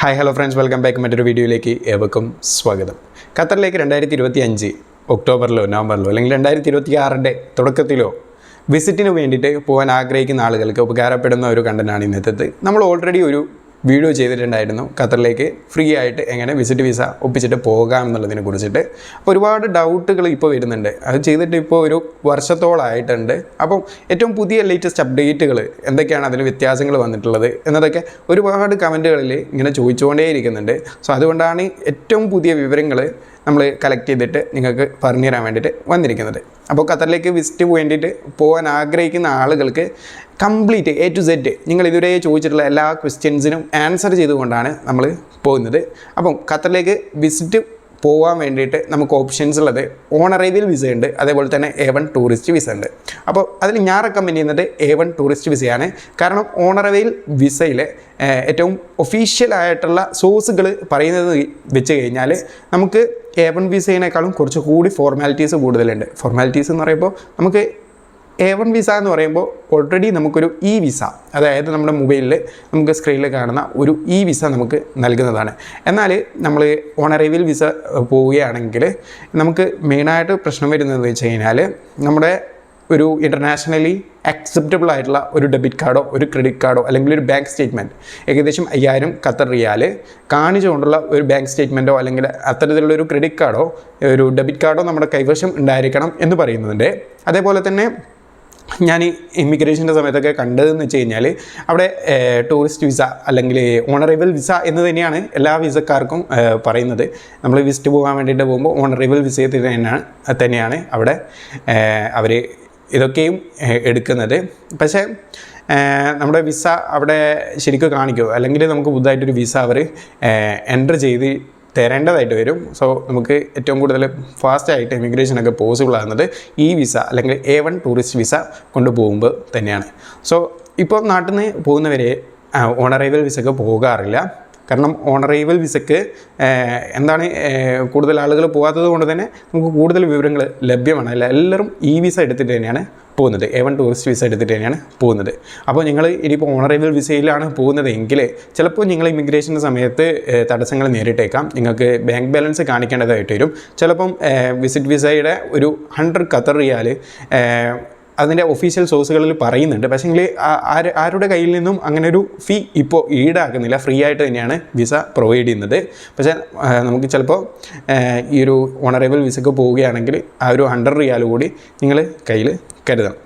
Hi hello friends welcome back മറ്റൊരു വീഡിയോയിലേക്ക് ഏവർക്കും സ്വാഗതം. ഖത്തറിലേക്ക് രണ്ടായിരത്തി ഇരുപത്തി അഞ്ച് ഒക്ടോബറിലോ നവംബറിലോ അല്ലെങ്കിൽ രണ്ടായിരത്തി ഇരുപത്തി ആറിന്റെ തുടക്കത്തിലോ വിസിറ്റിന് വേണ്ടിയിട്ട് പോകാൻ ആഗ്രഹിക്കുന്ന ആളുകൾക്ക് ഉപകാരപ്പെടുന്ന ഒരു കണ്ടന്റാണ് ഇന്നത്തെ നമ്മൾ ഓൾറെഡി ഒരു വീഡിയോ ചെയ്തിട്ടുണ്ടായിരുന്നു. ഖത്തറിലേക്ക് ഫ്രീ ആയിട്ട് എങ്ങനെ വിസിറ്റ് വിസ ഒപ്പിച്ചിട്ട് പോകാം എന്നുള്ളതിനെ കുറിച്ചിട്ട്. ഒരുപാട് ഡൗട്ടുകൾ ഇപ്പോൾ വരുന്നുണ്ട്. അത് ചെയ്തിട്ട് ഇപ്പോൾ ഒരു വർഷത്തോളമായിട്ടുണ്ട് അപ്പം ഏറ്റവും പുതിയ ലേറ്റസ്റ്റ് അപ്ഡേറ്റുകൾ എന്തൊക്കെയാണ് അതിന് വ്യത്യാസങ്ങൾ വന്നിട്ടുള്ളത് എന്നതൊക്കെ ഒരുപാട് കമന്റുകളിൽ ഇങ്ങനെ ചോദിച്ചുകൊണ്ടേയിരിക്കുന്നുണ്ട്. സോ അതുകൊണ്ടാണ് ഏറ്റവും പുതിയ വിവരങ്ങൾ നമ്മൾ കളക്ട് ചെയ്തിട്ട് നിങ്ങൾക്ക് പറഞ്ഞു തരാൻ വേണ്ടിയിട്ട് വന്നിരിക്കുന്നത്. അപ്പോൾ ഖത്തറിലേക്ക് വിസിറ്റ് വേണ്ടിയിട്ട് പോകാൻ ആഗ്രഹിക്കുന്ന ആളുകൾക്ക് കംപ്ലീറ്റ് എ ടു സെഡ് നിങ്ങൾ ഇതുവരെ ചോദിച്ചിട്ടുള്ള എല്ലാ ക്വസ്റ്റ്യൻസിനും ആൻസർ ചെയ്തുകൊണ്ടാണ് നമ്മൾ പോകുന്നത്. അപ്പം ഖത്തറിലേക്ക് വിസിറ്റ് പോകാൻ വേണ്ടിയിട്ട് നമുക്ക് ഓപ്ഷൻസ് ഉള്ളത് ഓൺ അറൈവൽ വിസ ഉണ്ട് അതേപോലെ തന്നെ എ വൺ ടൂറിസ്റ്റ് വിസ ഉണ്ട്. അപ്പോൾ അതിൽ ഞാൻ റെക്കമെൻഡ് ചെയ്യുന്നത് എ വൺ ടൂറിസ്റ്റ് വിസയാണ് കാരണം ഓൺ അറൈവൽ വിസയിൽ ഏറ്റവും ഒഫീഷ്യൽ ആയിട്ടുള്ള സോഴ്സുകൾ പറയുന്നത് വെച്ച് കഴിഞ്ഞാൽ നമുക്ക് എ വൺ വിസയിനേക്കാളും കുറച്ചുകൂടി ഫോർമാലിറ്റീസ് കൂടുതലുണ്ട്. ഫോർമാലിറ്റീസ് എന്ന് പറയുമ്പോൾ നമുക്ക് എ വൺ വിസ എന്ന് പറയുമ്പോൾ ഓൾറെഡി നമുക്കൊരു ഇ വിസ അതായത് നമ്മുടെ മൊബൈലിൽ നമുക്ക് സ്ക്രീനിൽ കാണുന്ന ഒരു ഇ വിസ നമുക്ക് നൽകുന്നതാണ്. എന്നാൽ നമ്മൾ ഓണറൈവിൽ വിസ പോവുകയാണെങ്കിൽ നമുക്ക് മെയിനായിട്ട് പ്രശ്നം വരുന്നത് വെച്ച് കഴിഞ്ഞാൽ നമ്മുടെ ഒരു ഇന്റർനാഷണലി അക്സെപ്റ്റബിൾ ആയിട്ടുള്ള ഒരു ഡെബിറ്റ് കാർഡോ ഒരു ക്രെഡിറ്റ് കാർഡോ അല്ലെങ്കിൽ ഒരു ബാങ്ക് സ്റ്റേറ്റ്മെന്റ് ഏകദേശം അയ്യായിരം ഖത്തർ റിയാൽ കാണിച്ചുകൊണ്ടുള്ള ഒരു ബാങ്ക് സ്റ്റേറ്റ്മെന്റോ അല്ലെങ്കിൽ അത്തരത്തിലുള്ള ഒരു ക്രെഡിറ്റ് കാർഡോ ഒരു ഡെബിറ്റ് കാർഡോ നമ്മുടെ കൈവശം ഉണ്ടായിരിക്കണം എന്ന് പറയുന്നുണ്ട്. അതേപോലെ തന്നെ ഞാൻ ഇമിഗ്രേഷന്റെ സമയത്തൊക്കെ കണ്ടതെന്ന് വെച്ച് കഴിഞ്ഞാൽ അവിടെ ടൂറിസ്റ്റ് വിസ അല്ലെങ്കിൽ ഓണറേബിൾ വിസ എന്ന് തന്നെയാണ് എല്ലാ വിസക്കാർക്കും പറയുന്നത്. നമ്മൾ വിസിറ്റ് പോകാൻ വേണ്ടിയിട്ട് പോകുമ്പോൾ ഓണറേബിൾ വിസ തന്നെയാണ് തന്നെയാണ് അവിടെ അവർ ഇതൊക്കെയും എടുക്കുന്നത്. പക്ഷേ നമ്മുടെ വിസ അവിടെ ശരിക്കും കാണിക്കുമോ അല്ലെങ്കിൽ നമുക്ക് പുതുതായിട്ടൊരു വിസ അവർ എന്റർ ചെയ്ത് തരേണ്ടതായിട്ട് വരും. സോ നമുക്ക് ഏറ്റവും കൂടുതൽ ഫാസ്റ്റ് ആയിട്ട് ഇമിഗ്രേഷനൊക്കെ പോസിബിൾ ആകുന്നത് ഈ വിസ അല്ലെങ്കിൽ എ വൺ ടൂറിസ്റ്റ് വിസ കൊണ്ടുപോകുമ്പോൾ തന്നെയാണ്. സോ ഇപ്പോൾ നാട്ടിൽ നിന്ന് പോകുന്നവരെ ഓണറൈവൽ വിസക്ക് പോകാറില്ല. കാരണം ഓണറൈവൽ വിസക്ക് എന്താണ് കൂടുതൽ ആളുകൾ പോകാത്തത് കൊണ്ട് തന്നെ നമുക്ക് കൂടുതൽ വിവരങ്ങൾ ലഭ്യമാണ്. അല്ല എല്ലാവരും ഈ വിസ എടുത്തിട്ട് തന്നെയാണ് പോകുന്നത്. എ വൺ ടൂറിസ്റ്റ് വിസ എടുത്തിട്ട് തന്നെയാണ് പോകുന്നത്. അപ്പോൾ നിങ്ങൾ ഇനിയിപ്പോൾ ഓണറേബിൾ വിസയിലാണ് പോകുന്നത് എങ്കിൽ ചിലപ്പോൾ നിങ്ങൾ ഇമിഗ്രേഷന്റെ സമയത്ത് തടസ്സങ്ങൾ നേരിട്ടേക്കാം. നിങ്ങൾക്ക് ബാങ്ക് ബാലൻസ് കാണിക്കേണ്ടതായിട്ട് വരും. ചിലപ്പം വിസിറ്റ് വിസയുടെ ഒരു ഹൺഡ്രഡ് ഖത്തർ റിയാൽ അതിന്റെ ഒഫീഷ്യൽ സോഴ്സുകളിൽ പറയുന്നുണ്ട്. പക്ഷേ എങ്കിൽ ആരുടെ കയ്യിൽ നിന്നും അങ്ങനെ ഒരു ഫീ ഇപ്പോൾ ഈടാക്കുന്നില്ല. ഫ്രീ ആയിട്ട് തന്നെയാണ് വിസ പ്രൊവൈഡ് ചെയ്യുന്നത്. പക്ഷേ നമുക്ക് ചിലപ്പോൾ ഈ ഒരു ഓണറേബിൾ വിസക്ക് പോവുകയാണെങ്കിൽ ആ ഒരു ഹൺഡ്രഡ് റിയാൽ കൂടി നിങ്ങൾ കയ്യിൽ കരുതണം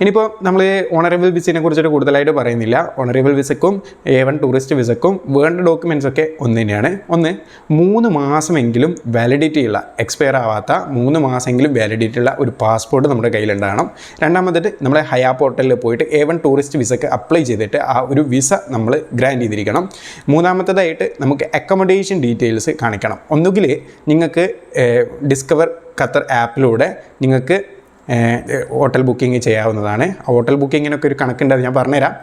ഇനിയിപ്പോൾ നമ്മൾ ഓണറബിൾ വിസയെ കുറിച്ചിട്ട് കൂടുതലായിട്ട് പറയുന്നില്ല. ഓണറബിൾ വിസക്കും എ വൺ ടൂറിസ്റ്റ് വിസക്കും വേണ്ട ഡോക്യുമെന്റ്സ് ഒക്കെ ഒന്ന് തന്നെയാണ്. ഒന്ന് മൂന്ന് മാസമെങ്കിലും വാലിഡിറ്റി ഉള്ള എക്സ്പയർ ആവാത്ത മൂന്ന് മാസമെങ്കിലും വാലിഡിറ്റി ഉള്ള ഒരു പാസ്പോർട്ട് നമ്മുടെ കയ്യിലുണ്ടാകണം രണ്ടാമതായിട്ട് നമ്മളെ ഹയാ പോർട്ടലിൽ പോയിട്ട് എ വൺ ടൂറിസ്റ്റ് വിസക്ക് അപ്ലൈ ചെയ്തിട്ട് ആ ഒരു വിസ നമ്മൾ ഗ്രാൻഡ് ചെയ്തിരിക്കണം. മൂന്നാമത്തേതായിട്ട് നമുക്ക് അക്കോമഡേഷൻ ഡീറ്റെയിൽസ് കാണിക്കണം. ഒന്നുകിൽ നിങ്ങൾക്ക് ഡിസ്കവർ ഖത്തർ ആപ്പിലൂടെ നിങ്ങൾക്ക് ഹോട്ടൽ ബുക്കിംഗ് ചെയ്യാവുന്നതാണ്. ഹോട്ടൽ ബുക്കിങ്ങിനൊക്കെ ഒരു കണക്കുണ്ട് അത് ഞാൻ പറഞ്ഞുതരാം.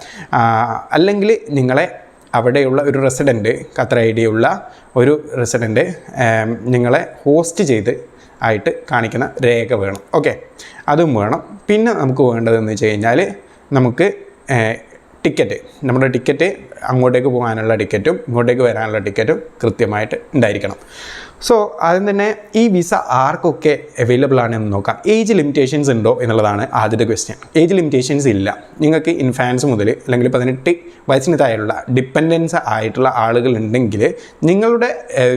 അല്ലെങ്കിൽ നിങ്ങളെ അവിടെയുള്ള ഒരു റെസിഡന്റ് ഖത്തർ ഐ ഡി ഉള്ള ഒരു റെസിഡന്റ് നിങ്ങളെ ഹോസ്റ്റ് ചെയ്ത് ആയിട്ട് കാണിക്കുന്ന രേഖ വേണം. ഓക്കെ? അതും വേണം. പിന്നെ നമുക്ക് വേണ്ടതെന്ന് വെച്ച് കഴിഞ്ഞാൽ നമുക്ക് ടിക്കറ്റ്. നമ്മുടെ ടിക്കറ്റ് അങ്ങോട്ടേക്ക് പോകാനുള്ള ടിക്കറ്റും ഇങ്ങോട്ടേക്ക് വരാനുള്ള ടിക്കറ്റും കൃത്യമായിട്ട് ഉണ്ടായിരിക്കണം. സോ ആദ്യം തന്നെ ഈ വിസ ആർക്കൊക്കെ അവൈലബിൾ ആണെന്ന് നോക്കാം. ഏജ് ലിമിറ്റേഷൻസ് ഉണ്ടോ എന്നുള്ളതാണ് ആദ്യത്തെ ക്വസ്റ്റ്യൻ ഏജ് ലിമിറ്റേഷൻസ് ഇല്ല. നിങ്ങൾക്ക് ഇൻഫാൻസ് മുതൽ അല്ലെങ്കിൽ പതിനെട്ട് വയസ്സിന് താഴെയുള്ള ഡിപ്പെൻഡൻസ് ആയിട്ടുള്ള ആളുകൾ ഉണ്ടെങ്കിൽ നിങ്ങളുടെ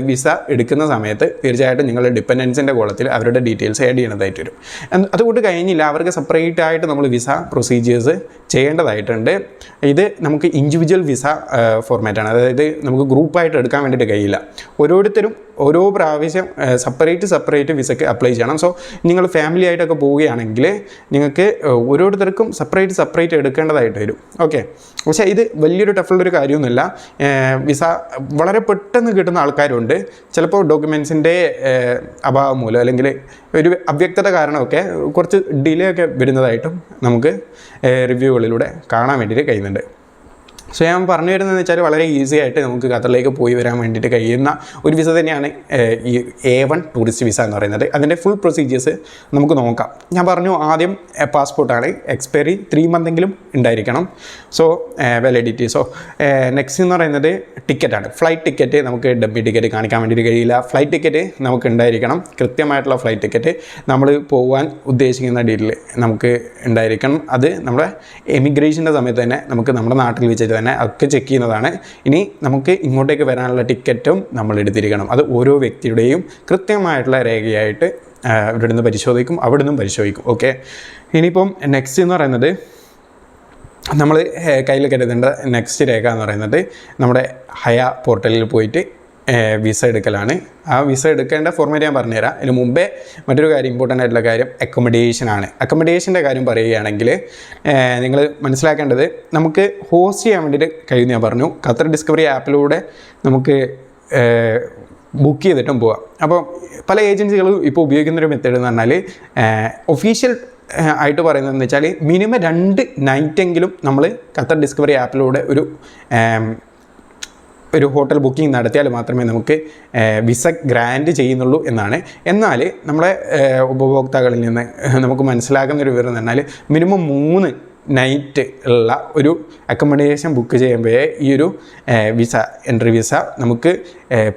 വിസ എടുക്കുന്ന സമയത്ത് തീർച്ചയായിട്ടും നിങ്ങളുടെ ഡിപ്പെൻഡൻസിന്റെ കോളത്തിൽ അവരുടെ ഡീറ്റെയിൽസ് ആഡ് ചെയ്യുന്നതായിട്ട് വരും. എന്ന് അതുകൊണ്ട് കഴിഞ്ഞില്ല. അവർക്ക് സെപ്പറേറ്റ് ആയിട്ട് നമ്മൾ വിസ പ്രൊസീജിയേഴ്സ് ചെയ്യേണ്ടതായിട്ടുണ്ട്. ഇത് നമുക്ക് ഇൻഡിവിജ്വൽ വിസ ഫോർമാറ്റാണ് അതായത് നമുക്ക് ഗ്രൂപ്പായിട്ട് എടുക്കാൻ വേണ്ടിയിട്ട് കഴിയില്ല. ഓരോരുത്തരും ഓരോ പ്രാവശ്യം സെപ്പറേറ്റ് സെപ്പറേറ്റ് വിസയ്ക്ക് അപ്ലൈ ചെയ്യണം. സോ നിങ്ങൾ ഫാമിലി ആയിട്ടൊക്കെ പോവുകയാണെങ്കിൽ നിങ്ങൾക്ക് ഓരോരുത്തർക്കും സെപ്പറേറ്റ് സെപ്പറേറ്റ് എടുക്കേണ്ടതായിട്ട് വരും. ഓക്കെ പക്ഷേ ഇത് വലിയൊരു ടഫുള്ളൊരു കാര്യമൊന്നുമില്ല. വിസ വളരെ പെട്ടെന്ന് കിട്ടുന്ന ആൾക്കാരുണ്ട്. ചിലപ്പോൾ ഡോക്യുമെൻസിന്റെ അഭാവം മൂലം അല്ലെങ്കിൽ ഒരു അവ്യക്തത കാരണമൊക്കെ കുറച്ച് ഡിലേ ഒക്കെ വരുന്നതായിട്ടും നമുക്ക് റിവ്യൂകളിലൂടെ കാണാൻ വേണ്ടിയിട്ട് കഴിയുന്നുണ്ട്. സോ ഞാൻ പറഞ്ഞു വരുന്നതെന്ന് വെച്ചാൽ വളരെ ഈസി ആയിട്ട് നമുക്ക് ഖത്തറിലേക്ക് പോയി വരാൻ വേണ്ടിയിട്ട് കഴിയുന്ന ഒരു വിസ തന്നെയാണ് ഈ എ വൺ ടൂറിസ്റ്റ് വിസ എന്ന് പറയുന്നത്. അതിന്റെ ഫുൾ പ്രൊസീജിയേഴ്സ് നമുക്ക് നോക്കാം. ഞാൻ പറഞ്ഞു ആദ്യം പാസ്പോർട്ടാണ് എക്സ്പയറി ത്രീ മന്തെങ്കിലും ഉണ്ടായിരിക്കണം. സോ വാലിഡിറ്റി സോ നെക്സ്റ്റ് എന്ന് പറയുന്നത് ടിക്കറ്റാണ് ഫ്ലൈറ്റ് ടിക്കറ്റ് നമുക്ക് ഡബ്ബി ടിക്കറ്റ് കാണിക്കാൻ വേണ്ടിയിട്ട് കഴിയില്ല. ഫ്ലൈറ്റ് ടിക്കറ്റ് നമുക്ക് ഉണ്ടായിരിക്കണം. കൃത്യമായിട്ടുള്ള ഫ്ലൈറ്റ് ടിക്കറ്റ് നമ്മൾ പോകാൻ ഉദ്ദേശിക്കുന്ന ഡേറ്റിൽ നമുക്ക് ഉണ്ടായിരിക്കണം. അത് നമ്മുടെ എമിഗ്രേഷന്റെ സമയത്ത് തന്നെ നമുക്ക് നമ്മുടെ നാട്ടിൽ വെച്ചിട്ട് തന്നെ ഒക്കെ ചെക്ക് ചെയ്യുന്നതാണ്. ഇനി നമുക്ക് ഇങ്ങോട്ടേക്ക് വരാനുള്ള ടിക്കറ്റും നമ്മൾ എടുത്തിരിക്കണം. അത് ഓരോ വ്യക്തിയുടെയും കൃത്യമായിട്ടുള്ള രേഖയായിട്ട് ഇവിടെ നിന്ന് പരിശോധിക്കും അവിടെ നിന്നും പരിശോധിക്കും. ഓക്കെ ഇനിയിപ്പം നെക്സ്റ്റ് എന്ന് പറയുന്നത് നമ്മൾ കയ്യിൽ കരുതേണ്ട നെക്സ്റ്റ് രേഖ എന്ന് പറയുന്നത് നമ്മുടെ ഹയ പോർട്ടലിൽ പോയിട്ട് വിസ എടുക്കലാണ്. ആ വിസ എടുക്കേണ്ട ഫോർമാറ്റ് ഞാൻ പറഞ്ഞുതരാം. അതിന് മുമ്പേ മറ്റൊരു കാര്യം ഇമ്പോർട്ടന്റ് ആയിട്ടുള്ള കാര്യം അക്കോമഡേഷൻ ആണ്. അക്കോമഡേഷന്റെ കാര്യം പറയുകയാണെങ്കിൽ നിങ്ങൾ മനസ്സിലാക്കേണ്ടത് നമുക്ക് ഹോസ്റ്റ് ചെയ്യാൻ വേണ്ടിയിട്ട് കഴിയുമെന്ന് ഞാൻ പറഞ്ഞു. ഖത്തർ ഡിസ്കവറി ആപ്പിലൂടെ നമുക്ക് ബുക്ക് ചെയ്തിട്ടും പോവാം. അപ്പോൾ പല ഏജൻസികളും ഇപ്പോൾ ഉപയോഗിക്കുന്ന ഒരു മെത്തേഡ് എന്ന് പറഞ്ഞാൽ ഒഫീഷ്യൽ ആയിട്ട് പറയുന്നതെന്ന് വെച്ചാൽ മിനിമം രണ്ട് നൈറ്റെങ്കിലും നമ്മൾ ഖത്തർ ഡിസ്കവറി ആപ്പിലൂടെ ഒരു ഒരു ഹോട്ടൽ ബുക്കിംഗ് നടത്തിയാൽ മാത്രമേ നമുക്ക് വിസ ഗ്രാൻഡ് ചെയ്യുന്നുള്ളൂ എന്നാണ്. എന്നാൽ നമ്മളെ ഉപഭോക്താക്കളിൽ നിന്ന് നമുക്ക് മനസ്സിലാക്കുന്ന ഒരു വിവരം എന്ന് മിനിമം മൂന്ന് നൈറ്റ് ഉള്ള ഒരു അക്കോമഡേഷൻ ബുക്ക് ചെയ്യുമ്പോഴേ ഈ ഒരു വിസ എൻട്രി വിസ നമുക്ക്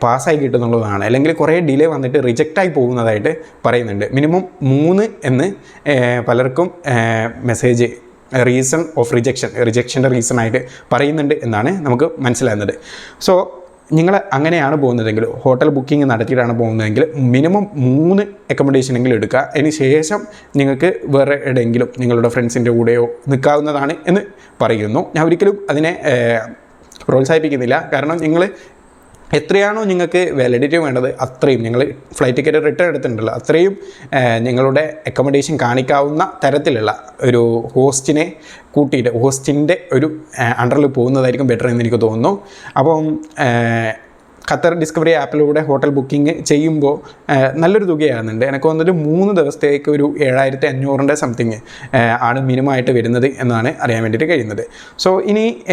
പാസ്സായി കിട്ടുന്നുള്ളതാണ്. അല്ലെങ്കിൽ കുറേ ഡിലേ വന്നിട്ട് റിജക്റ്റായി പോകുന്നതായിട്ട് പറയുന്നുണ്ട്. മിനിമം മൂന്ന് എന്ന് പലർക്കും മെസ്സേജ് റീസൺ ഓഫ് റിജക്ഷൻ റിജക്ഷന്റെ റീസൺ ആയിട്ട് പറയുന്നുണ്ട് എന്നാണ് നമുക്ക് മനസ്സിലാകുന്നത്. സോ നിങ്ങൾ അങ്ങനെയാണ് പോകുന്നതെങ്കിൽ ഹോട്ടൽ ബുക്കിംഗ് നടത്തിയിട്ടാണ് പോകുന്നതെങ്കിൽ മിനിമം മൂന്ന് അക്കോമഡേഷനെങ്കിലും എടുക്കുക. അതിന് ശേഷം നിങ്ങൾക്ക് വേറെ എവിടെയെങ്കിലും നിങ്ങളുടെ ഫ്രണ്ട്സിന്റെ കൂടെയോ നിൽക്കാവുന്നതാണ് എന്ന് പറയുന്നു. ഞാൻ ഒരിക്കലും അതിനെ പ്രോത്സാഹിപ്പിക്കുന്നില്ല. കാരണം നിങ്ങൾ എത്രയാണോ നിങ്ങൾക്ക് വാലിഡിറ്റി വേണ്ടത് അത്രയും നിങ്ങൾ ഫ്ലൈറ്റ് ടിക്കറ്റ് റിട്ടേൺ എടുത്തിട്ടുണ്ടല്ലോ അത്രയും നിങ്ങളുടെ അക്കോമഡേഷൻ കാണിക്കാവുന്ന തരത്തിലുള്ള ഒരു ഹോസ്റ്റിനെ കൂട്ടിയിട്ട് ഹോസ്റ്റിന്റെ ഒരു അണ്ടറിൽ പോകുന്നതായിരിക്കും ബെറ്റർ എന്ന് എനിക്ക് തോന്നുന്നു. അപ്പം ഖത്തർ ഡിസ്കവറി ആപ്പിലൂടെ ഹോട്ടൽ ബുക്കിംഗ് ചെയ്യുമ്പോൾ നല്ലൊരു തുകയാകുന്നുണ്ട്. എനിക്ക് തോന്നുന്നത് മൂന്ന് ദിവസത്തേക്ക് ഒരു ഏഴായിരത്തി അഞ്ഞൂറിന്റെ സംതിങ് ആണ് മിനിമമായിട്ട് വരുന്നത് എന്നാണ് അറിയാൻ വേണ്ടിയിട്ട് കഴിയുന്നത്. സോ ഇനി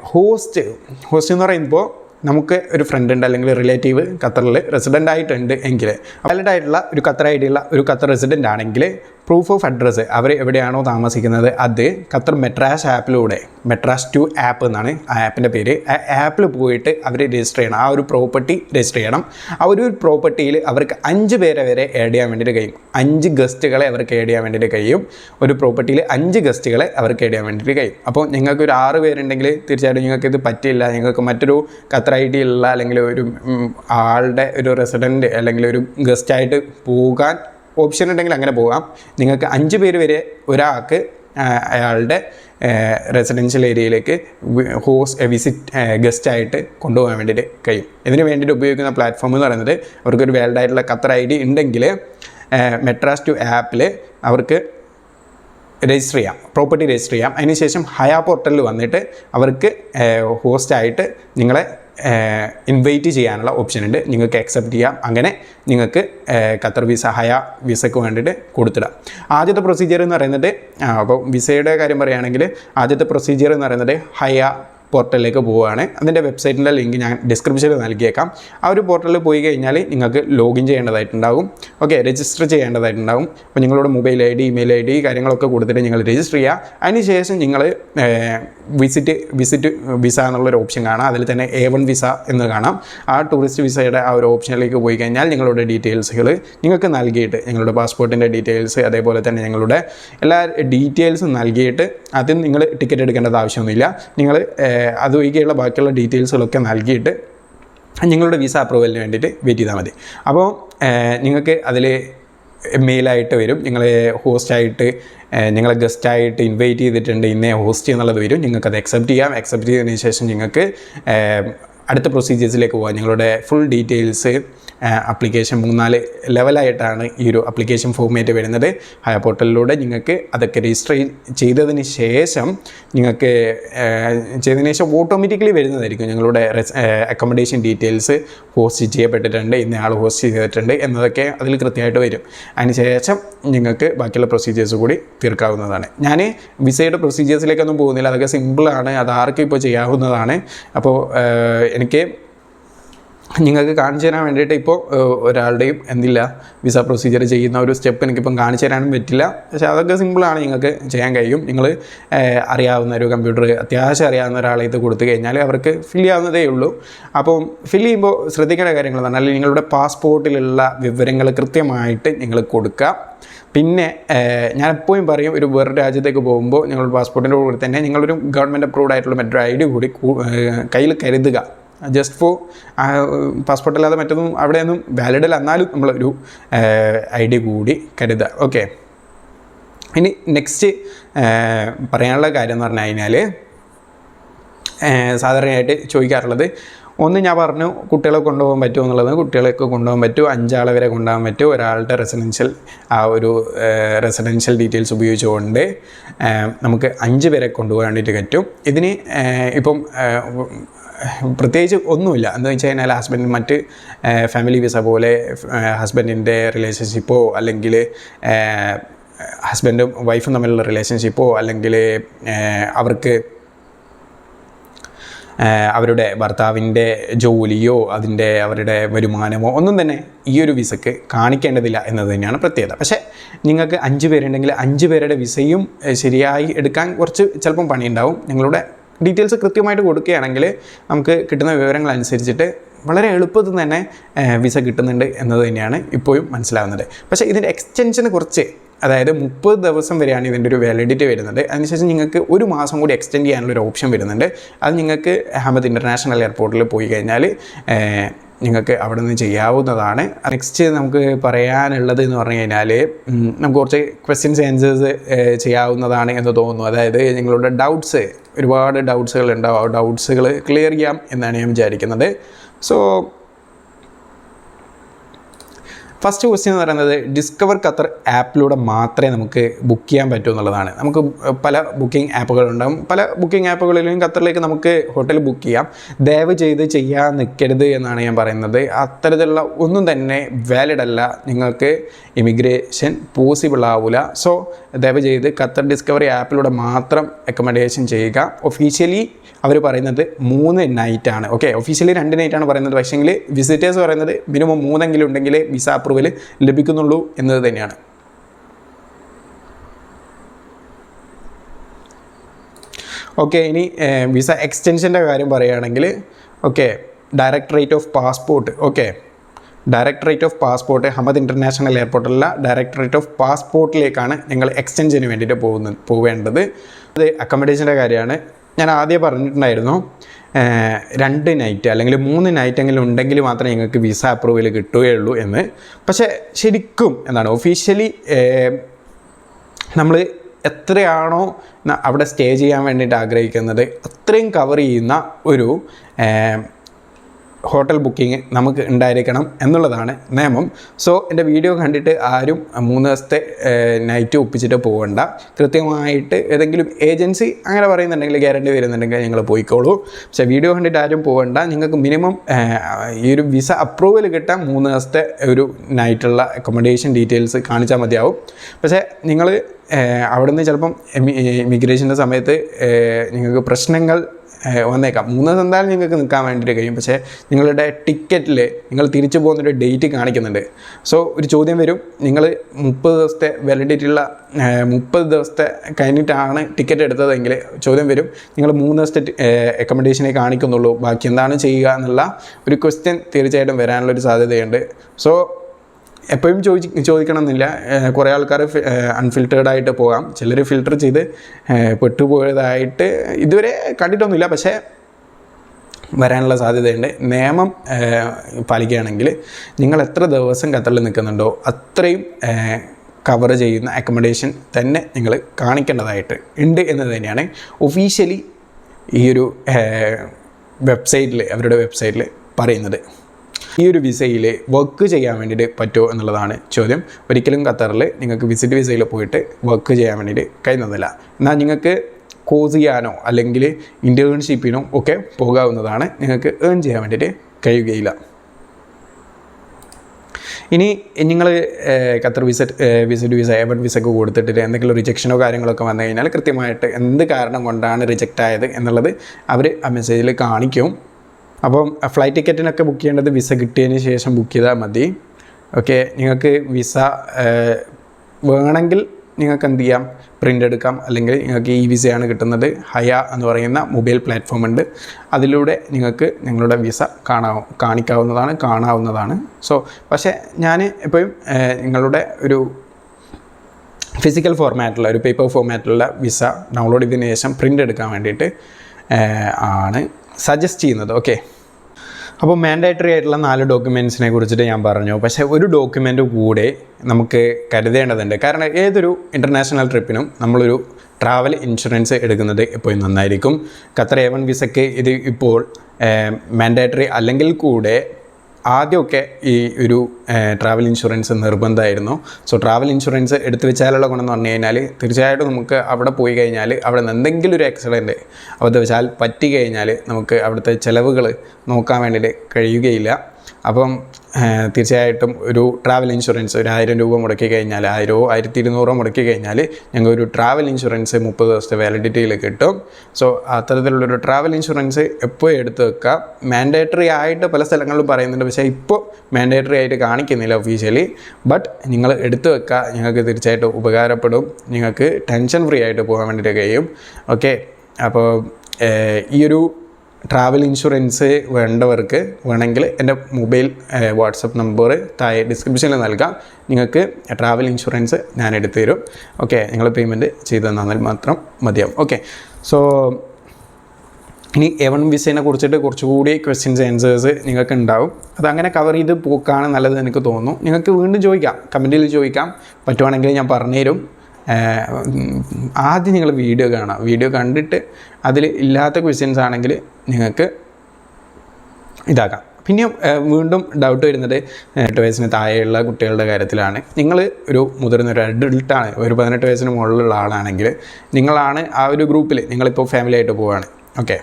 ഹോസ്റ്റ് ഹോസ്റ്റ് എന്ന് പറയുമ്പോൾ നമുക്ക് ഒരു ഫ്രണ്ട് ഉണ്ട് അല്ലെങ്കിൽ റിലേറ്റീവ് ഖത്തറിൽ റെസിഡന്റ് ആയിട്ടുണ്ട് എങ്കിൽ വാലിഡ് ആയിട്ടുള്ള ഒരു ഖത്തർ ഐ ഡി ഉള്ള ഒരു ഖത്തർ റെസിഡന്റ് ആണെങ്കിൽ പ്രൂഫ് ഓഫ് അഡ്രസ്സ് അവർ എവിടെയാണോ താമസിക്കുന്നത് അത് ഖത്തർ മെട്രാസ് ആപ്പിലൂടെ മെട്രാസ് ടു ആപ്പ് എന്നാണ് ആ ആപ്പിന്റെ പേര്. ആ ആപ്പിൽ പോയിട്ട് അവർ രജിസ്റ്റർ ചെയ്യണം. ആ ഒരു പ്രോപ്പർട്ടി രജിസ്റ്റർ ചെയ്യണം. ആ ഒരു പ്രോപ്പർട്ടിയിൽ അവർക്ക് അഞ്ച് പേരെ വരെ ആഡ് ചെയ്യാൻ വേണ്ടിയിട്ട് കഴിയും. അഞ്ച് ഗസ്റ്റുകളെ അവർക്ക് ആഡ് ചെയ്യാൻ വേണ്ടിയിട്ട് കഴിയും. ഒരു പ്രോപ്പർട്ടിയിൽ അഞ്ച് ഗസ്റ്റുകളെ അവർക്ക് ആഡ് ചെയ്യാൻ വേണ്ടിയിട്ട് കഴിയും. അപ്പോൾ നിങ്ങൾക്ക് ഒരു ആറ് പേരുണ്ടെങ്കിൽ തീർച്ചയായിട്ടും നിങ്ങൾക്ക് ഇത് പറ്റില്ല. നിങ്ങൾക്ക് മറ്റൊരു ഖത്തർ ഐ ഡി ഉള്ള അല്ലെങ്കിൽ ഒരു ആളുടെ ഒരു റെസിഡന്റ് അല്ലെങ്കിൽ ഒരു ഗസ്റ്റായിട്ട് പോകാൻ ഓപ്ഷൻ ഉണ്ടെങ്കിൽ അങ്ങനെ പോകാം. നിങ്ങൾക്ക് അഞ്ച് പേര് വരെ ഒരാൾക്ക് അയാളുടെ റെസിഡൻഷ്യൽ ഏരിയയിലേക്ക് ഹോസ് വിസിറ്റ് ഗസ്റ്റായിട്ട് കൊണ്ടുപോകാൻ വേണ്ടിയിട്ട് കഴിയും. ഇതിന് വേണ്ടിയിട്ട് ഉപയോഗിക്കുന്ന പ്ലാറ്റ്ഫോം എന്ന് പറയുന്നത് അവർക്കൊരു വേൾഡ് ആയിട്ടുള്ള ഖത്തർ ഐ ഡി ഉണ്ടെങ്കിൽ മെട്രാസ് ടു ആപ്പിൽ അവർക്ക് രജിസ്റ്റർ ചെയ്യാം. പ്രോപ്പർട്ടി രജിസ്റ്റർ ചെയ്യാം. അതിനുശേഷം ഹയാ പോർട്ടലിൽ വന്നിട്ട് അവർക്ക് ഹോസ്റ്റായിട്ട് നിങ്ങളെ ഇൻവൈറ്റ് ചെയ്യാനുള്ള ഓപ്ഷൻ ഉണ്ട്. നിങ്ങൾക്ക് അക്സെപ്റ്റ് ചെയ്യാം. അങ്ങനെ നിങ്ങൾക്ക് ഖത്തർ വിസ ഹയ വിസയ്ക്ക് വേണ്ടിയിട്ട് കൊടുത്തിടാം. ആദ്യത്തെ പ്രൊസീജിയർ എന്ന് പറയുന്നത് അപ്പോൾ വിസയുടെ കാര്യം പറയുകയാണെങ്കിൽ ആദ്യത്തെ പ്രൊസീജിയർ എന്ന് പറയുന്നത് ഹയ പോർട്ടലിലേക്ക് പോവുകയാണ്. അതിന്റെ വെബ്സൈറ്റിന്റെ ലിങ്ക് ഞാൻ ഡിസ്ക്രിപ്ഷനിൽ നൽകിയേക്കാം. ആ ഒരു പോർട്ടലിൽ പോയി കഴിഞ്ഞാൽ നിങ്ങൾക്ക് ലോഗിൻ ചെയ്യേണ്ടതായിട്ടുണ്ടാകും. ഓക്കെ രജിസ്റ്റർ ചെയ്യേണ്ടതായിട്ടുണ്ടാകും. അപ്പോൾ നിങ്ങളുടെ mobile I D email I D കാര്യങ്ങളൊക്കെ കൊടുത്തിട്ട് നിങ്ങൾ രജിസ്റ്റർ ചെയ്യുക. അതിനുശേഷം നിങ്ങൾ വിസിറ്റ് വിസിറ്റ് വിസ എന്നുള്ളൊരു ഓപ്ഷൻ കാണാം. അതിൽ തന്നെ എ വൺ വിസ എന്ന് കാണാം. ആ ടൂറിസ്റ്റ് വിസയുടെ ആ ഒരു ഓപ്ഷനിലേക്ക് പോയി കഴിഞ്ഞാൽ നിങ്ങളുടെ ഡീറ്റെയിൽസുകൾ നിങ്ങൾക്ക് നൽകിയിട്ട് നിങ്ങളുടെ പാസ്പോർട്ടിന്റെ ഡീറ്റെയിൽസ് അതേപോലെ തന്നെ നിങ്ങളുടെ എല്ലാ ഡീറ്റെയിൽസും നൽകിയിട്ട് ആദ്യം നിങ്ങൾ ടിക്കറ്റ് എടുക്കേണ്ടത് ആവശ്യമൊന്നുമില്ല. നിങ്ങൾ അത് ഒഴികെയുള്ള ബാക്കിയുള്ള ഡീറ്റെയിൽസുകളൊക്കെ നൽകിയിട്ട് നിങ്ങളുടെ വിസ അപ്രൂവലിന് വേണ്ടിയിട്ട് വെയിറ്റ് ചെയ്താൽ മതി. അപ്പോൾ നിങ്ങൾക്ക് അതിൽ മെയിലായിട്ട് വരും. നിങ്ങളെ ഹോസ്റ്റായിട്ട് നിങ്ങളെ ഗസ്റ്റായിട്ട് ഇൻവൈറ്റ് ചെയ്തിട്ടുണ്ട് ഇന്നേ ഹോസ്റ്റ് എന്നുള്ളത് വരും. നിങ്ങൾക്ക് അത് അക്സെപ്റ്റ് ചെയ്യാം. അക്സെപ്റ്റ് ചെയ്തതിന് ശേഷം നിങ്ങൾക്ക് അടുത്ത പ്രൊസീജിയേഴ്സിലേക്ക് പോകാം ഞങ്ങളുടെ ഫുൾ ഡീറ്റെയിൽസ് അപ്ലിക്കേഷൻ മൂന്നാൽ ലെവലായിട്ടാണ് ഈ ഒരു അപ്ലിക്കേഷൻ ഫോർമേറ്റ് വരുന്നത്. ഹയ പോർട്ടലിലൂടെ നിങ്ങൾക്ക് അതൊക്കെ രജിസ്റ്റർ ചെയ്തതിന് ശേഷം നിങ്ങൾക്ക് ചെയ്തതിന് ശേഷം ഓട്ടോമാറ്റിക്കലി വരുന്നതായിരിക്കും. ഞങ്ങളുടെ അക്കോമഡേഷൻ ഡീറ്റെയിൽസ് ഹോസ്റ്റ് ചെയ്യപ്പെട്ടിട്ടുണ്ട്. ഇന്ന ആൾ ഹോസ്റ്റ് ചെയ്തിട്ടുണ്ട് എന്നതൊക്കെ അതിൽ കൃത്യമായിട്ട് വരും. അതിനുശേഷം നിങ്ങൾക്ക് ബാക്കിയുള്ള പ്രൊസീജിയേഴ്സ് കൂടി തീർക്കാവുന്നതാണ്. ഞാൻ വിസയുടെ പ്രൊസീജിയേഴ്സിലേക്കൊന്നും പോകുന്നില്ല. അതൊക്കെ സിമ്പിളാണ് അത് ആർക്കും ഇപ്പോൾ ചെയ്യാവുന്നതാണ്. അപ്പോൾ എനിക്ക് നിങ്ങൾക്ക് കാണിച്ചു തരാൻ വേണ്ടിയിട്ട് ഇപ്പോൾ ഒരാളുടെയും എന്തില്ല വിസ പ്രൊസീജിയർ ചെയ്യുന്ന ഒരു സ്റ്റെപ്പ് എനിക്കിപ്പം കാണിച്ചു തരാനും പറ്റില്ല. പക്ഷേ അതൊക്കെ സിമ്പിളാണ് നിങ്ങൾക്ക് ചെയ്യാൻ കഴിയും. നിങ്ങൾ അറിയാവുന്ന ഒരു കമ്പ്യൂട്ടർ അത്യാവശ്യം അറിയാവുന്ന ഒരാളെ ഇത് കൊടുത്തു കഴിഞ്ഞാൽ അവർക്ക് ഫിൽ ചെയ്യാവുന്നതേ ഉള്ളൂ. അപ്പോൾ ഫിൽ ചെയ്യുമ്പോൾ ശ്രദ്ധിക്കേണ്ട കാര്യങ്ങൾ എന്ന് പറഞ്ഞാൽ നിങ്ങളുടെ പാസ്പോർട്ടിലുള്ള വിവരങ്ങൾ കൃത്യമായിട്ട് നിങ്ങൾ കൊടുക്കുക. പിന്നെ ഞാൻ എപ്പോഴും പറയും ഒരു വേറെ രാജ്യത്തേക്ക് പോകുമ്പോൾ നിങ്ങളുടെ പാസ്പോർട്ടിന്റെ കൂടെ തന്നെ നിങ്ങളൊരു ഗവൺമെന്റ് അപ്രൂവ്ഡ് ആയിട്ടുള്ള മറ്റൊരു ഐ ഡി കൂടി കയ്യിൽ കരുതുക. ജസ്റ്റ് ഫോർ പാസ്പോർട്ട് അല്ലാതെ മറ്റൊന്നും അവിടെയൊന്നും വാലിഡ് അല്ല. എന്നാലും നമ്മളൊരു ഐ ഡി കൂടി കരുതുക. ഓക്കെ ഇനി നെക്സ്റ്റ് പറയാനുള്ള കാര്യം എന്ന് പറഞ്ഞു കഴിഞ്ഞാൽ സാധാരണയായിട്ട് ചോദിക്കാറുള്ളത് ഒന്ന് ഞാൻ പറഞ്ഞു കുട്ടികളെ കൊണ്ടുപോകാൻ പറ്റുമോ എന്നുള്ളത്. കുട്ടികളെയൊക്കെ കൊണ്ടുപോകാൻ പറ്റുമോ? അഞ്ചാളെ വരെ കൊണ്ടുപോകാൻ പറ്റുമോ? ഒരാളുടെ റെസിഡൻഷ്യൽ ആ ഒരു റെസിഡൻഷ്യൽ ഡീറ്റെയിൽസ് ഉപയോഗിച്ചുകൊണ്ട് നമുക്ക് അഞ്ച് പേരെ കൊണ്ടുപോകാൻ വേണ്ടിയിട്ട് പറ്റും. ഇതിന് ഇപ്പം പ്രത്യേകിച്ച് ഒന്നുമില്ല. എന്ന് വെച്ച് കഴിഞ്ഞാൽ ഹസ്ബൻഡ് മറ്റ് ഫാമിലി വിസ പോലെ ഹസ്ബൻഡിന്റെ റിലേഷൻഷിപ്പോ അല്ലെങ്കിൽ ഹസ്ബൻഡും വൈഫും തമ്മിലുള്ള റിലേഷൻഷിപ്പോ അല്ലെങ്കിൽ അവർക്ക് അവരുടെ ഭർത്താവിന്റെ ജോലിയോ അതിന്റെ അവരുടെ വരുമാനമോ ഒന്നും തന്നെ ഈ ഒരു വിസക്ക് കാണിക്കേണ്ടതില്ല എന്നത് തന്നെയാണ് പ്രത്യേകത. പക്ഷേ നിങ്ങൾക്ക് അഞ്ച് പേരുണ്ടെങ്കിൽ അഞ്ച് പേരുടെ വിസയും ശരിയായി എടുക്കാൻ കുറച്ച് ചിലപ്പം പണിയുണ്ടാവും. നിങ്ങളുടെ ഡീറ്റെയിൽസ് കൃത്യമായിട്ട് കൊടുക്കുകയാണെങ്കിൽ നമുക്ക് കിട്ടുന്ന വിവരങ്ങൾ അനുസരിച്ചിട്ട് വളരെ എളുപ്പത്തിൽ തന്നെ വിസ കിട്ടുന്നുണ്ട് എന്നത് തന്നെയാണ് ഇപ്പോഴും മനസ്സിലാവുന്നത്. പക്ഷേ ഇതിന്റെ എക്സ്റ്റൻഷന് കുറച്ച് അതായത് മുപ്പത് ദിവസം വരെയാണ് ഇതിന്റെ ഒരു വാലിഡിറ്റി വരുന്നത്. അതിനുശേഷം നിങ്ങൾക്ക് ഒരു മാസം കൂടി എക്സ്റ്റെൻഡ് ചെയ്യാനുള്ള ഒരു ഓപ്ഷൻ വരുന്നുണ്ട്. അത് നിങ്ങൾക്ക് അഹമ്മദ് ഇന്റർനാഷണൽ എയർപോർട്ടിൽ പോയി കഴിഞ്ഞാൽ നിങ്ങൾക്ക് അവിടെ നിന്ന് ചെയ്യാവുന്നതാണ്. നെക്സ്റ്റ് നമുക്ക് പറയാനുള്ളത് എന്ന് പറഞ്ഞു കഴിഞ്ഞാൽ നമുക്ക് കുറച്ച് ക്വസ്റ്റ്യൻസ് ആൻസേഴ്സ് ചെയ്യാവുന്നതാണ് എന്ന് തോന്നുന്നു. അതായത് നിങ്ങളുടെ ഡൗട്ട്സ് ഒരുപാട് ഡൗട്ട്സുകൾ ഉണ്ടാവും. ആ ഡൗട്ട്സുകൾ ക്ലിയർ ചെയ്യാം എന്നാണ് ഞാൻ വിചാരിക്കുന്നത്. സോ ഫസ്റ്റ് ക്വസ്റ്റ്യൻ എന്ന് പറയുന്നത് ഡിസ്കവർ ഖത്തർ ആപ്പിലൂടെ മാത്രമേ നമുക്ക് ബുക്ക് ചെയ്യാൻ പറ്റൂ എന്നുള്ളതാണ്. നമുക്ക് പല ബുക്കിംഗ് ആപ്പുകളുണ്ടാകും പല ബുക്കിംഗ് ആപ്പുകളിലും ഖത്തറിലേക്ക് നമുക്ക് ഹോട്ടൽ ബുക്ക് ചെയ്യാം. ദയവ് ചെയ്ത് ചെയ്യാൻ നിൽക്കരുത് എന്നാണ് ഞാൻ പറയുന്നത്. അത്തരത്തിലുള്ള ഒന്നും തന്നെ വാലിഡ് അല്ല. നിങ്ങൾക്ക് ഇമിഗ്രേഷൻ പോസിബിൾ ആവില്ല സോ ദയവ് ചെയ്ത് ഖത്തർ ഡിസ്കവറി ആപ്പിലൂടെ മാത്രം അക്കോമഡേഷൻ ചെയ്യുക. ഒഫീഷ്യലി അവർ പറയുന്നത് മൂന്ന് നൈറ്റാണ് ഓക്കെ ഒഫീഷ്യലി രണ്ട് നൈറ്റാണ് പറയുന്നത്. പക്ഷേങ്കിൽ വിസിറ്റേഴ്സ് പറയുന്നത് മിനിമം മൂന്നെങ്കിലും ഉണ്ടെങ്കിൽ വിസ അപ്രൂവൽ ലഭിക്കുന്നുള്ളൂ എന്നത് തന്നെയാണ്. ഓക്കെ ഇനി വിസ എക്സ്റ്റൻഷന്റെ കാര്യം പറയുകയാണെങ്കിൽ okay directorate of passport okay directorate of passport Hamad international എയർപോർട്ടിലുള്ള directorate of പാസ്പോർട്ടിലേക്കാണ് ഞങ്ങൾ എക്സ്റ്റൻഷന് വേണ്ടിയിട്ട് പോകുന്നത് പോവേണ്ടത്. അത് അക്കോമഡേഷന്റെ കാര്യമാണ്. ഞാൻ ആദ്യം പറഞ്ഞിട്ടുണ്ടായിരുന്നു രണ്ട് നൈറ്റ് അല്ലെങ്കിൽ മൂന്ന് നൈറ്റ് നൈറ്റെങ്കിലും ഉണ്ടെങ്കിൽ മാത്രമേ ഞങ്ങൾക്ക് വിസ അപ്രൂവൽ കിട്ടുകയുള്ളൂ എന്ന്. പക്ഷേ ശരിക്കും എന്താണ് ഒഫീഷ്യലി നമ്മൾ എത്രയാണോ അവിടെ സ്റ്റേ ചെയ്യാൻ വേണ്ടിയിട്ട് ആഗ്രഹിക്കുന്നത് അത്രയും കവർ ചെയ്യുന്ന ഒരു ഹോട്ടൽ ബുക്കിംഗ് നമുക്ക് ഉണ്ടായിരിക്കണം എന്നുള്ളതാണ് നിയമം. സോ എന്റെ വീഡിയോ കണ്ടിട്ട് ആരും മൂന്ന് ദിവസത്തെ നൈറ്റ് ഒപ്പിച്ചിട്ട് പോകണ്ട കൃത്യമായിട്ട് ഏതെങ്കിലും ഏജൻസി അങ്ങനെ പറയുന്നുണ്ടെങ്കിൽ ഗ്യാരണ്ടി വരുന്നുണ്ടെങ്കിൽ നിങ്ങൾ പോയിക്കോളൂ. പക്ഷേ വീഡിയോ കണ്ടിട്ട് ആരും പോകണ്ട നിങ്ങൾക്ക് മിനിമം ഈ ഒരു വിസ അപ്രൂവൽ കിട്ടാൻ മൂന്ന് ദിവസത്തെ ഒരു നൈറ്റുള്ള അക്കോമഡേഷൻ ഡീറ്റെയിൽസ് കാണിച്ചാൽ മതിയാവും. പക്ഷേ നിങ്ങൾ അവിടുന്ന് ചിലപ്പം ഇമിഗ്രേഷന്റെ സമയത്ത് നിങ്ങൾക്ക് പ്രശ്നങ്ങൾ വന്നേക്കാം. മൂന്ന് ദിവസം എന്തായാലും നിങ്ങൾക്ക് നിൽക്കാൻ വേണ്ടിയിട്ട് കഴിയും. പക്ഷേ നിങ്ങളുടെ ടിക്കറ്റിൽ നിങ്ങൾ തിരിച്ചു പോകുന്നൊരു ഡേറ്റ് കാണിക്കുന്നുണ്ട്. സോ ഒരു ചോദ്യം വരും. നിങ്ങൾ മുപ്പത് ദിവസത്തെ വാലിഡിറ്റി ഉള്ള മുപ്പത് ദിവസത്തെ കഴിഞ്ഞിട്ടാണ് ടിക്കറ്റ് എടുത്തതെങ്കിൽ ചോദ്യം വരും. നിങ്ങൾ മൂന്ന് ദിവസത്തെ അക്കോമഡേഷനെ കാണിക്കുന്നുള്ളൂ. ബാക്കി എന്താണ് ചെയ്യുക എന്നുള്ള ഒരു ക്വസ്റ്റ്യൻ തീർച്ചയായിട്ടും വരാനുള്ള ഒരു സാധ്യതയുണ്ട്. സോ എപ്പോഴും ചോദിച്ച് ചോദിക്കണമെന്നില്ല. കുറേ ആൾക്കാർ അൺഫിൽറ്റേഡ് ആയിട്ട് പോകാം. ചിലർ ഫിൽട്ടർ ചെയ്ത് പെട്ടുപോയതായിട്ട് ഇതുവരെ കണ്ടിട്ടൊന്നുമില്ല. പക്ഷേ വരാനുള്ള സാധ്യതയുണ്ട്. നിയമം പാലിക്കുകയാണെങ്കിൽ നിങ്ങൾ എത്ര ദിവസം ഖത്തറിൽ നിൽക്കുന്നുണ്ടോ അത്രയും കവർ ചെയ്യുന്ന അക്കോമഡേഷൻ തന്നെ നിങ്ങൾ കാണിക്കേണ്ടതായിട്ട് ഉണ്ട് എന്ന് തന്നെയാണ് ഒഫീഷ്യലി ഈ ഒരു വെബ്സൈറ്റിൽ അവരുടെ വെബ്സൈറ്റിൽ പറയുന്നത്. ഈ ഒരു വിസയിൽ വർക്ക് ചെയ്യാൻ വേണ്ടിയിട്ട് പറ്റുമോ എന്നുള്ളതാണ് ചോദ്യം. ഒരിക്കലും ഖത്തറിൽ നിങ്ങൾക്ക് വിസിറ്റ് വിസയിൽ പോയിട്ട് വർക്ക് ചെയ്യാൻ വേണ്ടിയിട്ട് കഴിയുന്നതല്ല. എന്നാൽ നിങ്ങൾക്ക് കോഴ്സ് ചെയ്യാനോ അല്ലെങ്കിൽ ഇന്റേൺഷിപ്പിനോ ഒക്കെ പോകാവുന്നതാണ് നിങ്ങൾക്ക് ഏൺ ചെയ്യാൻ വേണ്ടിയിട്ട് കഴിയുകയില്ല. ഇനി നിങ്ങൾ Qatar visit visit visa A one visa കൊടുത്തിട്ട് എന്തെങ്കിലും റിജക്ഷനോ കാര്യങ്ങളൊക്കെ വന്നു കഴിഞ്ഞാൽ കൃത്യമായിട്ട് എന്ത് കാരണം കൊണ്ടാണ് റിജക്റ്റ് ആയത് എന്നുള്ളത് അവർ ആ മെസ്സേജിൽ കാണിക്കും. അപ്പം ഫ്ലൈറ്റ് ടിക്കറ്റിനൊക്കെ ബുക്ക് ചെയ്യേണ്ടത് വിസ കിട്ടിയതിന് ശേഷം ബുക്ക് ചെയ്താൽ മതി. ഓക്കെ നിങ്ങൾക്ക് വിസ വേണമെങ്കിൽ നിങ്ങൾക്ക് എന്ത് ചെയ്യാം? പ്രിന്റ് എടുക്കാം. അല്ലെങ്കിൽ നിങ്ങൾക്ക് ഈ വിസയാണ് കിട്ടുന്നത്. ഹയ എന്ന് പറയുന്ന മൊബൈൽ പ്ലാറ്റ്ഫോം ഉണ്ട്. അതിലൂടെ നിങ്ങൾക്ക് നിങ്ങളുടെ വിസ കാണാവ കാണിക്കാവുന്നതാണ് കാണാവുന്നതാണ്. സോ പക്ഷേ ഞാൻ എപ്പോഴും നിങ്ങളുടെ ഒരു ഫിസിക്കൽ ഫോർമാറ്റിലുള്ള ഒരു പേപ്പർ ഫോർമാറ്റിലുള്ള വിസ ഡൗൺലോഡ് ചെയ്തതിന് ശേഷം പ്രിന്റ് എടുക്കാൻ വേണ്ടിയിട്ട് ആണ് സജസ്റ്റ് ചെയ്യുന്നത്. ഓക്കെ അപ്പോൾ മാൻഡേറ്ററി ആയിട്ടുള്ള നാല് ഡോക്യുമെന്റ്സിനെ കുറിച്ചിട്ട് ഞാൻ പറഞ്ഞു. പക്ഷേ ഒരു ഡോക്യുമെന്റ് കൂടെ നമുക്ക് കരുതേണ്ടതുണ്ട്. കാരണം ഏതൊരു ഇന്റർനാഷണൽ ട്രിപ്പിനും നമ്മളൊരു ട്രാവൽ ഇൻഷുറൻസ് എടുക്കുന്നത് എപ്പോഴും നന്നായിരിക്കും. ഖത്തർ എ വൺ വിസയ്ക്ക് ഇത് ഇപ്പോൾ മാൻഡേറ്ററി അല്ലെങ്കിൽ കൂടെ ആദ്യമൊക്കെ ഈ ഒരു ട്രാവൽ ഇൻഷുറൻസ് നിർബന്ധമായിരുന്നു. സോ ട്രാവൽ ഇൻഷുറൻസ് എടുത്തു വെച്ചാലുള്ള ഗുണം എന്ന് പറഞ്ഞു കഴിഞ്ഞാൽ തീർച്ചയായിട്ടും നമുക്ക് അവിടെ പോയി കഴിഞ്ഞാൽ അവിടെ നിന്ന് എന്തെങ്കിലും ഒരു ആക്സിഡന്റ് അബദ്ധവശാൽ പറ്റി കഴിഞ്ഞാൽ നമുക്ക് അവിടുത്തെ ചിലവുകൾ നോക്കാൻ വേണ്ടിയിട്ട് കഴിയുകയില്ല. അപ്പം തീർച്ചയായിട്ടും ഒരു ട്രാവൽ ഇൻഷുറൻസ് ഒരു ആയിരം രൂപ മുടക്കി കഴിഞ്ഞാൽ ആയിരമോ ആയിരത്തി ഇരുന്നൂറോ മുടക്കി കഴിഞ്ഞാൽ ഞങ്ങൾ ഒരു ട്രാവൽ ഇൻഷുറൻസ് മുപ്പത് ദിവസത്തെ വാലിഡിറ്റിയിൽ കിട്ടും. സോ അത്തരത്തിലുള്ളൊരു ട്രാവൽ ഇൻഷുറൻസ് എപ്പോഴും എടുത്ത് വെക്കുക മാൻഡേറ്ററി ആയിട്ട് പല സ്ഥലങ്ങളിലും പറയുന്നുണ്ട്. പക്ഷേ ഇപ്പോൾ മാൻഡേറ്ററി ആയിട്ട് കാണിക്കുന്നില്ല ഒഫീഷ്യലി ബട്ട് നിങ്ങൾ എടുത്തു വെക്കുക ഞങ്ങൾക്ക് തീർച്ചയായിട്ടും ഉപകാരപ്പെടും. നിങ്ങൾക്ക് ടെൻഷൻ ഫ്രീ ആയിട്ട് പോകാൻ വേണ്ടിയിട്ട് കഴിയും. ഓക്കെ അപ്പോൾ ഈ ഒരു ട്രാവൽ ഇൻഷുറൻസ് വേണ്ടവർക്ക് വേണമെങ്കിൽ എന്റെ മൊബൈൽ വാട്സപ്പ് നമ്പർ താഴെ ഡിസ്ക്രിപ്ഷനിൽ നൽകാം. നിങ്ങൾക്ക് ട്രാവൽ ഇൻഷുറൻസ് ഞാൻ എടുത്തു തരും. ഓക്കെ നിങ്ങൾ പേയ്മെന്റ് ചെയ്ത് തന്നാൽ മാത്രം മതിയാവും. ഓക്കെ സോ ഇനി എവൺ വൺ വിസേനെ കുറിച്ചിട്ട് കുറച്ചുകൂടി ക്വസ്റ്റ്യൻസ് ആൻസേഴ്സ് നിങ്ങൾക്ക് ഉണ്ടാവും. അത് അങ്ങനെ കവർ ചെയ്ത് പോക്കാണ് നല്ലത് എനിക്ക് തോന്നുന്നു. നിങ്ങൾക്ക് വീണ്ടും ചോദിക്കാം. കമന്റിൽ ചോദിക്കാം. പറ്റുവാണെങ്കിൽ ഞാൻ പറഞ്ഞുതരും. ആദ്യം നിങ്ങൾ വീഡിയോ കാണാം വീഡിയോ കണ്ടിട്ട് അതിൽ ഇല്ലാത്ത ക്വസ്റ്റ്യൻസ് ആണെങ്കിൽ നിങ്ങൾക്ക് ഇതാക്കാം. പിന്നെയും വീണ്ടും ഡൗട്ട് വരുന്നത് എട്ട് വയസ്സിന് താഴെയുള്ള കുട്ടികളുടെ കാര്യത്തിലാണ്. നിങ്ങൾ ഒരു മുതിർന്ന ഒരു അഡൾട്ടാണ് ഒരു പതിനെട്ട് വയസ്സിന് മുകളിലുള്ള ആളാണെങ്കിൽ നിങ്ങളാണ് ആ ഒരു ഗ്രൂപ്പിൽ നിങ്ങളിപ്പോൾ ഫാമിലി ആയിട്ട് പോവുകയാണ്. ഓക്കെ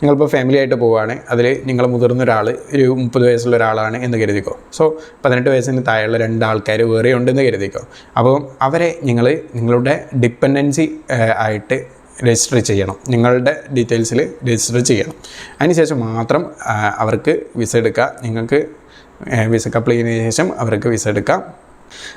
നിങ്ങളിപ്പോൾ ഫാമിലി ആയിട്ട് പോവുകയാണ്. അതിൽ നിങ്ങൾ മുതിർന്ന ഒരാൾ ഒരു മുപ്പത് വയസ്സുള്ള ഒരാളാണ് എന്ന് കരുതിക്കോ. സോ പതിനെട്ട് വയസ്സിന് താഴെയുള്ള രണ്ട് ആൾക്കാർ വേറെ ഉണ്ടെന്ന് കരുതിക്കോ. അപ്പോൾ അവരെ നിങ്ങൾ നിങ്ങളുടെ ഡിപ്പെൻഡൻസി ആയിട്ട് രജിസ്റ്റർ ചെയ്യണം. നിങ്ങളുടെ ഡീറ്റെയിൽസിൽ രജിസ്റ്റർ ചെയ്യണം. അതിനുശേഷം മാത്രം അവർക്ക് വിസ എടുക്കുക. നിങ്ങൾക്ക് വിസക്ക് അപ്ലൈ ചെയ്തതിന് ശേഷം അവർക്ക് വിസ എടുക്കാം.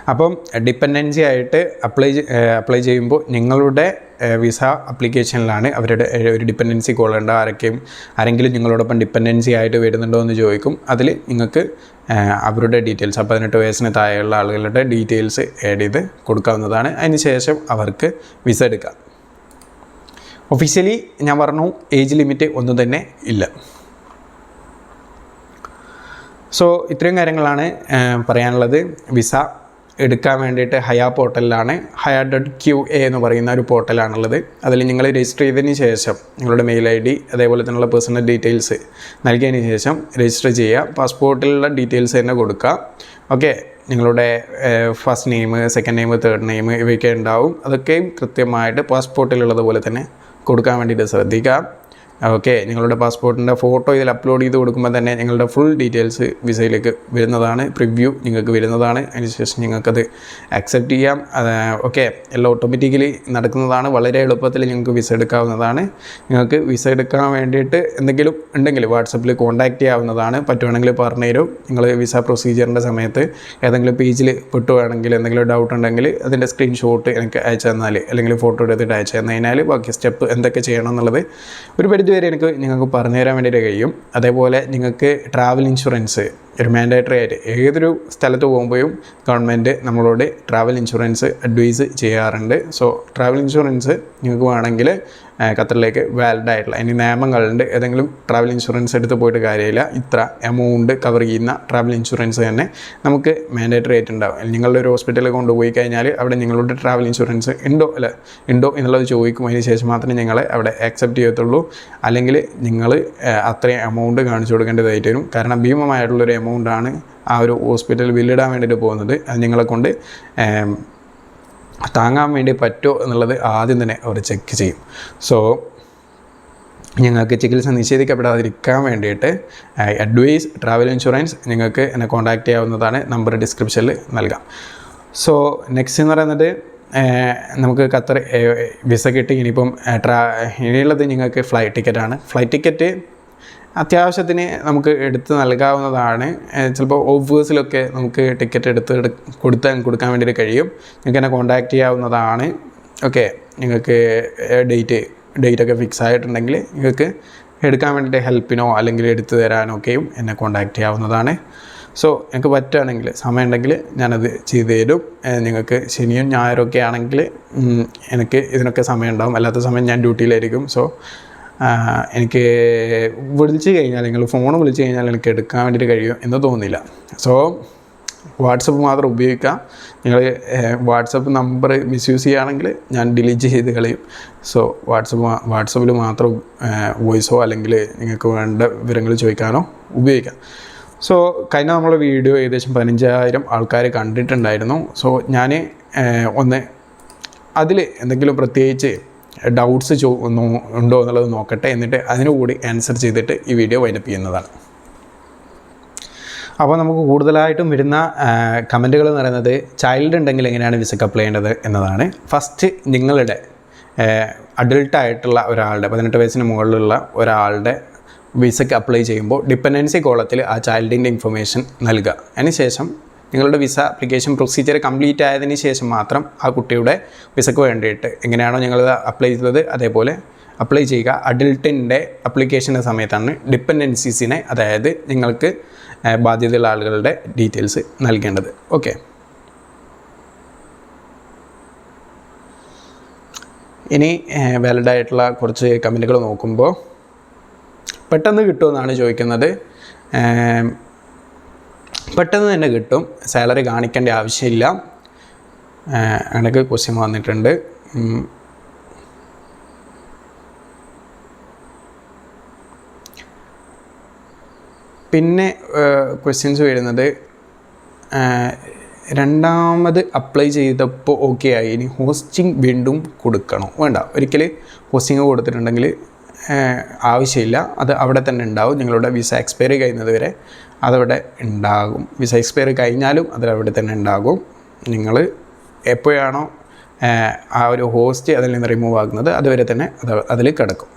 അപ്പം ഡിപ്പെൻഡൻസി ആയിട്ട് അപ്ലൈ അപ്ലൈ ചെയ്യുമ്പോൾ നിങ്ങളുടെ വിസ അപ്ലിക്കേഷനിലാണ് അവരുടെ ഒരു ഡിപ്പെൻഡൻസി കൊള്ളേണ്ട ആരൊക്കെയും ആരെങ്കിലും നിങ്ങളോടൊപ്പം ഡിപ്പെൻഡൻസി ആയിട്ട് വരുന്നുണ്ടോ എന്ന് ചോദിക്കും. അതിൽ നിങ്ങൾക്ക് അവരുടെ ഡീറ്റെയിൽസ് പതിനെട്ട് വയസ്സിന് താഴെയുള്ള ആളുകളുടെ ഡീറ്റെയിൽസ് ആഡ് ചെയ്ത് കൊടുക്കാവുന്നതാണ്. അതിന് ശേഷം അവർക്ക് വിസ എടുക്കാം. ഒഫീഷ്യലി ഞാൻ പറഞ്ഞു ഏജ് ലിമിറ്റ് ഒന്നും തന്നെ ഇല്ല. സോ ഇത്രയും കാര്യങ്ങളാണ് പറയാനുള്ളത്. വിസ എടുക്കാൻ വേണ്ടിയിട്ട് ഹയ പോർട്ടലിലാണ് ഹയ ഡോട്ട് ക്യു എ എന്ന് പറയുന്ന ഒരു പോർട്ടലാണുള്ളത്. അതിൽ നിങ്ങൾ രജിസ്റ്റർ ചെയ്തതിന് ശേഷം നിങ്ങളുടെ മെയിൽ ഐ ഡി അതേപോലെ തന്നെയുള്ള പേഴ്സണൽ ഡീറ്റെയിൽസ് നൽകിയതിന് ശേഷം രജിസ്റ്റർ ചെയ്യുക. പാസ്പോർട്ടിലുള്ള ഡീറ്റെയിൽസ് തന്നെ കൊടുക്കുക. ഓക്കെ നിങ്ങളുടെ first name second name third name ഇവയൊക്കെ ഉണ്ടാവും. അതൊക്കെയും കൃത്യമായിട്ട് പാസ്പോർട്ടിലുള്ളതുപോലെ തന്നെ കൊടുക്കാൻ വേണ്ടിയിട്ട് ശ്രദ്ധിക്കുക. ഓക്കെ നിങ്ങളുടെ പാസ്പോർട്ടിന്റെ ഫോട്ടോ ഇതിൽ അപ്ലോഡ് ചെയ്ത് കൊടുക്കുമ്പോൾ തന്നെ നിങ്ങളുടെ ഫുൾ ഡീറ്റെയിൽസ് വിസയിലേക്ക് വരുന്നതാണ് പ്രിവ്യൂ നിങ്ങൾക്ക് വരുന്നതാണ് അതിനുശേഷം നിങ്ങൾക്കത് അക്സെപ്റ്റ് ചെയ്യാം. ഓക്കെ എല്ലാം ഓട്ടോമാറ്റിക്കലി നടക്കുന്നതാണ് വളരെ എളുപ്പത്തിൽ നിങ്ങൾക്ക് വിസ എടുക്കാവുന്നതാണ്. നിങ്ങൾക്ക് വിസ എടുക്കാൻ വേണ്ടിയിട്ട് എന്തെങ്കിലും ഉണ്ടെങ്കിൽ വാട്സപ്പിൽ കോൺടാക്റ്റ് ചെയ്യാവുന്നതാണ് പറ്റുവാണെങ്കിൽ പറഞ്ഞുതരും നിങ്ങൾ വിസ പ്രൊസീജിയറിന്റെ സമയത്ത് ഏതെങ്കിലും പേജിൽ പെട്ടുവാണെങ്കിൽ എന്തെങ്കിലും ഡൗട്ട് ഉണ്ടെങ്കിൽ അതിന്റെ സ്ക്രീൻഷോട്ട് എനിക്ക് അയച്ചു തന്നാൽ അല്ലെങ്കിൽ ഫോട്ടോ എടുത്തിട്ട് അയച്ചു തന്നു കഴിഞ്ഞാൽ ബാക്കി സ്റ്റെപ്പ് എന്തൊക്കെ ചെയ്യണം എന്നുള്ളത് ഒരു പരിധി വരെ എനിക്ക് നിങ്ങൾക്ക് പറഞ്ഞു തരാൻ വേണ്ടിയിട്ട് കഴിയും. അതേപോലെ നിങ്ങൾക്ക് ട്രാവൽ ഇൻഷുറൻസ് ഒരു മാൻഡേറ്ററി ആയിട്ട് ഏതൊരു സ്ഥലത്ത് പോകുമ്പോഴും ഗവൺമെന്റ് നമ്മളോട് ട്രാവൽ ഇൻഷുറൻസ് അഡ്വൈസ് ചെയ്യാറുണ്ട്. സോ ട്രാവൽ ഇൻഷുറൻസ് നിങ്ങൾക്ക് വേണമെങ്കിൽ ഖത്തറിലേക്ക് വാലിഡ് ആയിട്ടുള്ള ഇനി നിയമങ്ങളുണ്ട്. ഏതെങ്കിലും ട്രാവൽ ഇൻഷുറൻസ് എടുത്ത് പോയിട്ട് കാര്യമില്ല. ഇത്ര എമൗണ്ട് കവർ ചെയ്യുന്ന ട്രാവൽ ഇൻഷുറൻസ് തന്നെ നമുക്ക് മാൻഡേറ്ററി ആയിട്ട് ഉണ്ടാവും. നിങ്ങളുടെ ഒരു ഹോസ്പിറ്റലിൽ കൊണ്ടുപോയി കഴിഞ്ഞാൽ അവിടെ നിങ്ങളുടെ ട്രാവൽ ഇൻഷുറൻസ് ഉണ്ടോ? അല്ല ഉണ്ടോ എന്നുള്ളത് ചോദിക്കും. അതിന് ശേഷം മാത്രമേ ഞങ്ങളെ അവിടെ ആക്സെപ്റ്റ് ചെയ്യത്തുള്ളൂ. അല്ലെങ്കിൽ നിങ്ങൾ അത്രയും എമൗണ്ട് കാണിച്ചു കൊടുക്കേണ്ടതായിട്ട് വരും. കാരണം ഭീമമായിട്ടുള്ളൊരു എമൗണ്ടാണ് ആ ഒരു ഹോസ്പിറ്റൽ ബില്ലിടാൻ വേണ്ടിയിട്ട് പോകുന്നത്. അത് നിങ്ങളെ കൊണ്ട് താങ്ങാൻ വേണ്ടി പറ്റുമോ എന്നുള്ളത് ആദ്യം തന്നെ അവർ ചെക്ക് ചെയ്യും. സോ ഞങ്ങൾക്ക് ചികിത്സ നിഷേധിക്കപ്പെടാതിരിക്കാൻ വേണ്ടിയിട്ട് അഡ്വൈസ് ട്രാവൽ ഇൻഷുറൻസ് നിങ്ങൾക്ക് എന്നെ കോൺടാക്റ്റ് ചെയ്യാവുന്നതാണ്. നമ്പർ ഡിസ്ക്രിപ്ഷനിൽ നൽകാം. സോ നെക്സ്റ്റ് എന്ന് പറയുന്നത് നമുക്ക് ഖത്തർ വിസ കിട്ടി. ഇനിയിപ്പം ട്രാ ഇനിയുള്ളത് നിങ്ങൾക്ക് ഫ്ലൈറ്റ് ടിക്കറ്റാണ് ഫ്ലൈറ്റ് ടിക്കറ്റ് അത്യാവശ്യത്തിന് നമുക്ക് എടുത്ത് നൽകാവുന്നതാണ്. ചിലപ്പോൾ ഓഫേഴ്സിലൊക്കെ നമുക്ക് ടിക്കറ്റ് എടുത്ത് എടു- കൊടുത്താൽ കൊടുക്കാൻ വേണ്ടിയിട്ട് കഴിയും. നിങ്ങൾക്ക് എന്നെ കോൺടാക്റ്റ് ചെയ്യാവുന്നതാണ്. ഓക്കെ നിങ്ങൾക്ക് ഡേറ്റ് ഡേറ്റ് ഒക്കെ ഫിക്സ് ആയിട്ടുണ്ടെങ്കിൽ നിങ്ങൾക്ക് എടുക്കാൻ വേണ്ടിയിട്ട് ഹെൽപ്പിനോ അല്ലെങ്കിൽ എടുത്തു തരാനോ ഒക്കെയും എന്നെ കോൺടാക്റ്റ് ചെയ്യാവുന്നതാണ്. സോ നിങ്ങൾക്ക് പറ്റുകയാണെങ്കിൽ സമയം ഉണ്ടെങ്കിൽ ഞാനത് ചെയ്തു തരും. നിങ്ങൾക്ക് ശനിയും ഞായറും ഒക്കെ ആണെങ്കിൽ എനിക്ക് ഇതിനൊക്കെ സമയം ഉണ്ടാവും അല്ലാത്ത സമയം ഞാൻ ഡ്യൂട്ടിയിലായിരിക്കും. സോ എനിക്ക് വിളിച്ചു കഴിഞ്ഞാൽ അല്ലെങ്കിൽ ഫോൺ വിളിച്ചു കഴിഞ്ഞാൽ എനിക്ക് എടുക്കാൻ വേണ്ടിയിട്ട് കഴിയും എന്ന് തോന്നുന്നില്ല. സോ വാട്സപ്പ് മാത്രം ഉപയോഗിക്കാം. നിങ്ങൾ വാട്സപ്പ് നമ്പർ മിസ്യൂസ് ചെയ്യുകയാണെങ്കിൽ ഞാൻ ഡിലീറ്റ് ചെയ്ത് കളയും. സോ വാട്സപ്പ് വാട്സപ്പിൽ മാത്രം വോയിസോ അല്ലെങ്കിൽ നിങ്ങൾക്ക് വേണ്ട വിവരങ്ങൾ ചോദിക്കാനോ ഉപയോഗിക്കാം. സോ കഴിഞ്ഞ നമ്മളെ വീഡിയോ ഏകദേശം പതിനഞ്ചായിരം ആൾക്കാർ കണ്ടിട്ടുണ്ടായിരുന്നു. സോ ഞാൻ ഒന്ന് അതിൽ എന്തെങ്കിലും പ്രത്യേകിച്ച് ഡൗട്ട്സ് ചോ ഉണ്ടോ എന്നുള്ളത് നോക്കട്ടെ. എന്നിട്ട് അതിനുകൂടി ആൻസർ ചെയ്തിട്ട് ഈ വീഡിയോ വൈൻഡപ്പ് ചെയ്യുന്നതാണ്. അപ്പോൾ നമുക്ക് കൂടുതലായിട്ടും വരുന്ന കമന്റുകൾ എന്ന് പറയുന്നത് ചൈൽഡ് ഉണ്ടെങ്കിൽ എങ്ങനെയാണ് വിസക്ക് അപ്ലൈ ചെയ്യേണ്ടത് എന്നതാണ്. ഫസ്റ്റ് നിങ്ങളുടെ അഡൾട്ടായിട്ടുള്ള ഒരാളുടെ പതിനെട്ട് വയസ്സിന് മുകളിലുള്ള ഒരാളുടെ വിസയ്ക്ക് അപ്ലൈ ചെയ്യുമ്പോൾ ഡിപ്പെൻഡൻസി കോളത്തിൽ ആ ചൈൽഡിന്റെ ഇൻഫർമേഷൻ നൽകുക. അതിനുശേഷം നിങ്ങളുടെ വിസ അപ്ലിക്കേഷൻ പ്രൊസീജിയർ കംപ്ലീറ്റ് ആയതിനു ശേഷം മാത്രം ആ കുട്ടിയുടെ വിസയ്ക്ക് വേണ്ടിയിട്ട് എങ്ങനെയാണോ ഞങ്ങൾ അപ്ലൈ ചെയ്തത് അതേപോലെ അപ്ലൈ ചെയ്യുക. അഡൽട്ടിന്റെ അപ്ലിക്കേഷന്റെ സമയത്താണ് ഡിപ്പെൻഡൻസീസിനെ അതായത് നിങ്ങൾക്ക് ബാധ്യതയുള്ള ആളുകളുടെ ഡീറ്റെയിൽസ് നൽകേണ്ടത്. ഓക്കെ ഇനി വാലിഡ് ആയിട്ടുള്ള കുറച്ച് കമന്റുകൾ നോക്കുമ്പോൾ പെട്ടെന്ന് കിട്ടുമെന്നാണ് ചോദിക്കുന്നത്. പെട്ടെന്ന് തന്നെ കിട്ടും. സാലറി കാണിക്കേണ്ട ആവശ്യമില്ല. എനിക്ക് ക്വസ്റ്റ്യൻ വന്നിട്ടുണ്ട്. പിന്നെ ക്വസ്റ്റ്യൻസ് വരുന്നത് രണ്ടാമത് അപ്ലൈ ചെയ്തപ്പോൾ ഓക്കെ ആയി. ഇനി ഹോസ്റ്റിംഗ് വീണ്ടും കൊടുക്കണോ. വേണ്ട. ഒരിക്കൽ ഹോസ്റ്റിംഗ് കൊടുത്തിട്ടുണ്ടെങ്കിൽ ആവശ്യമില്ല. അത് അവിടെ തന്നെ ഉണ്ടാവും. നിങ്ങളുടെ വിസ എക്സ്പയറി കഴിയുന്നത് വരെ അതവിടെ ഉണ്ടാകും. വിസ എക്സ്പയറി കഴിഞ്ഞാലും അത് അവിടെ തന്നെ ഉണ്ടാകും. നിങ്ങൾ എപ്പോഴാണോ ആ ഒരു ഹോസ്റ്റ് അതിൽ നിന്ന് റിമൂവ് ആകുന്നത് അതുവരെ തന്നെ അത് അതിൽ കിടക്കും.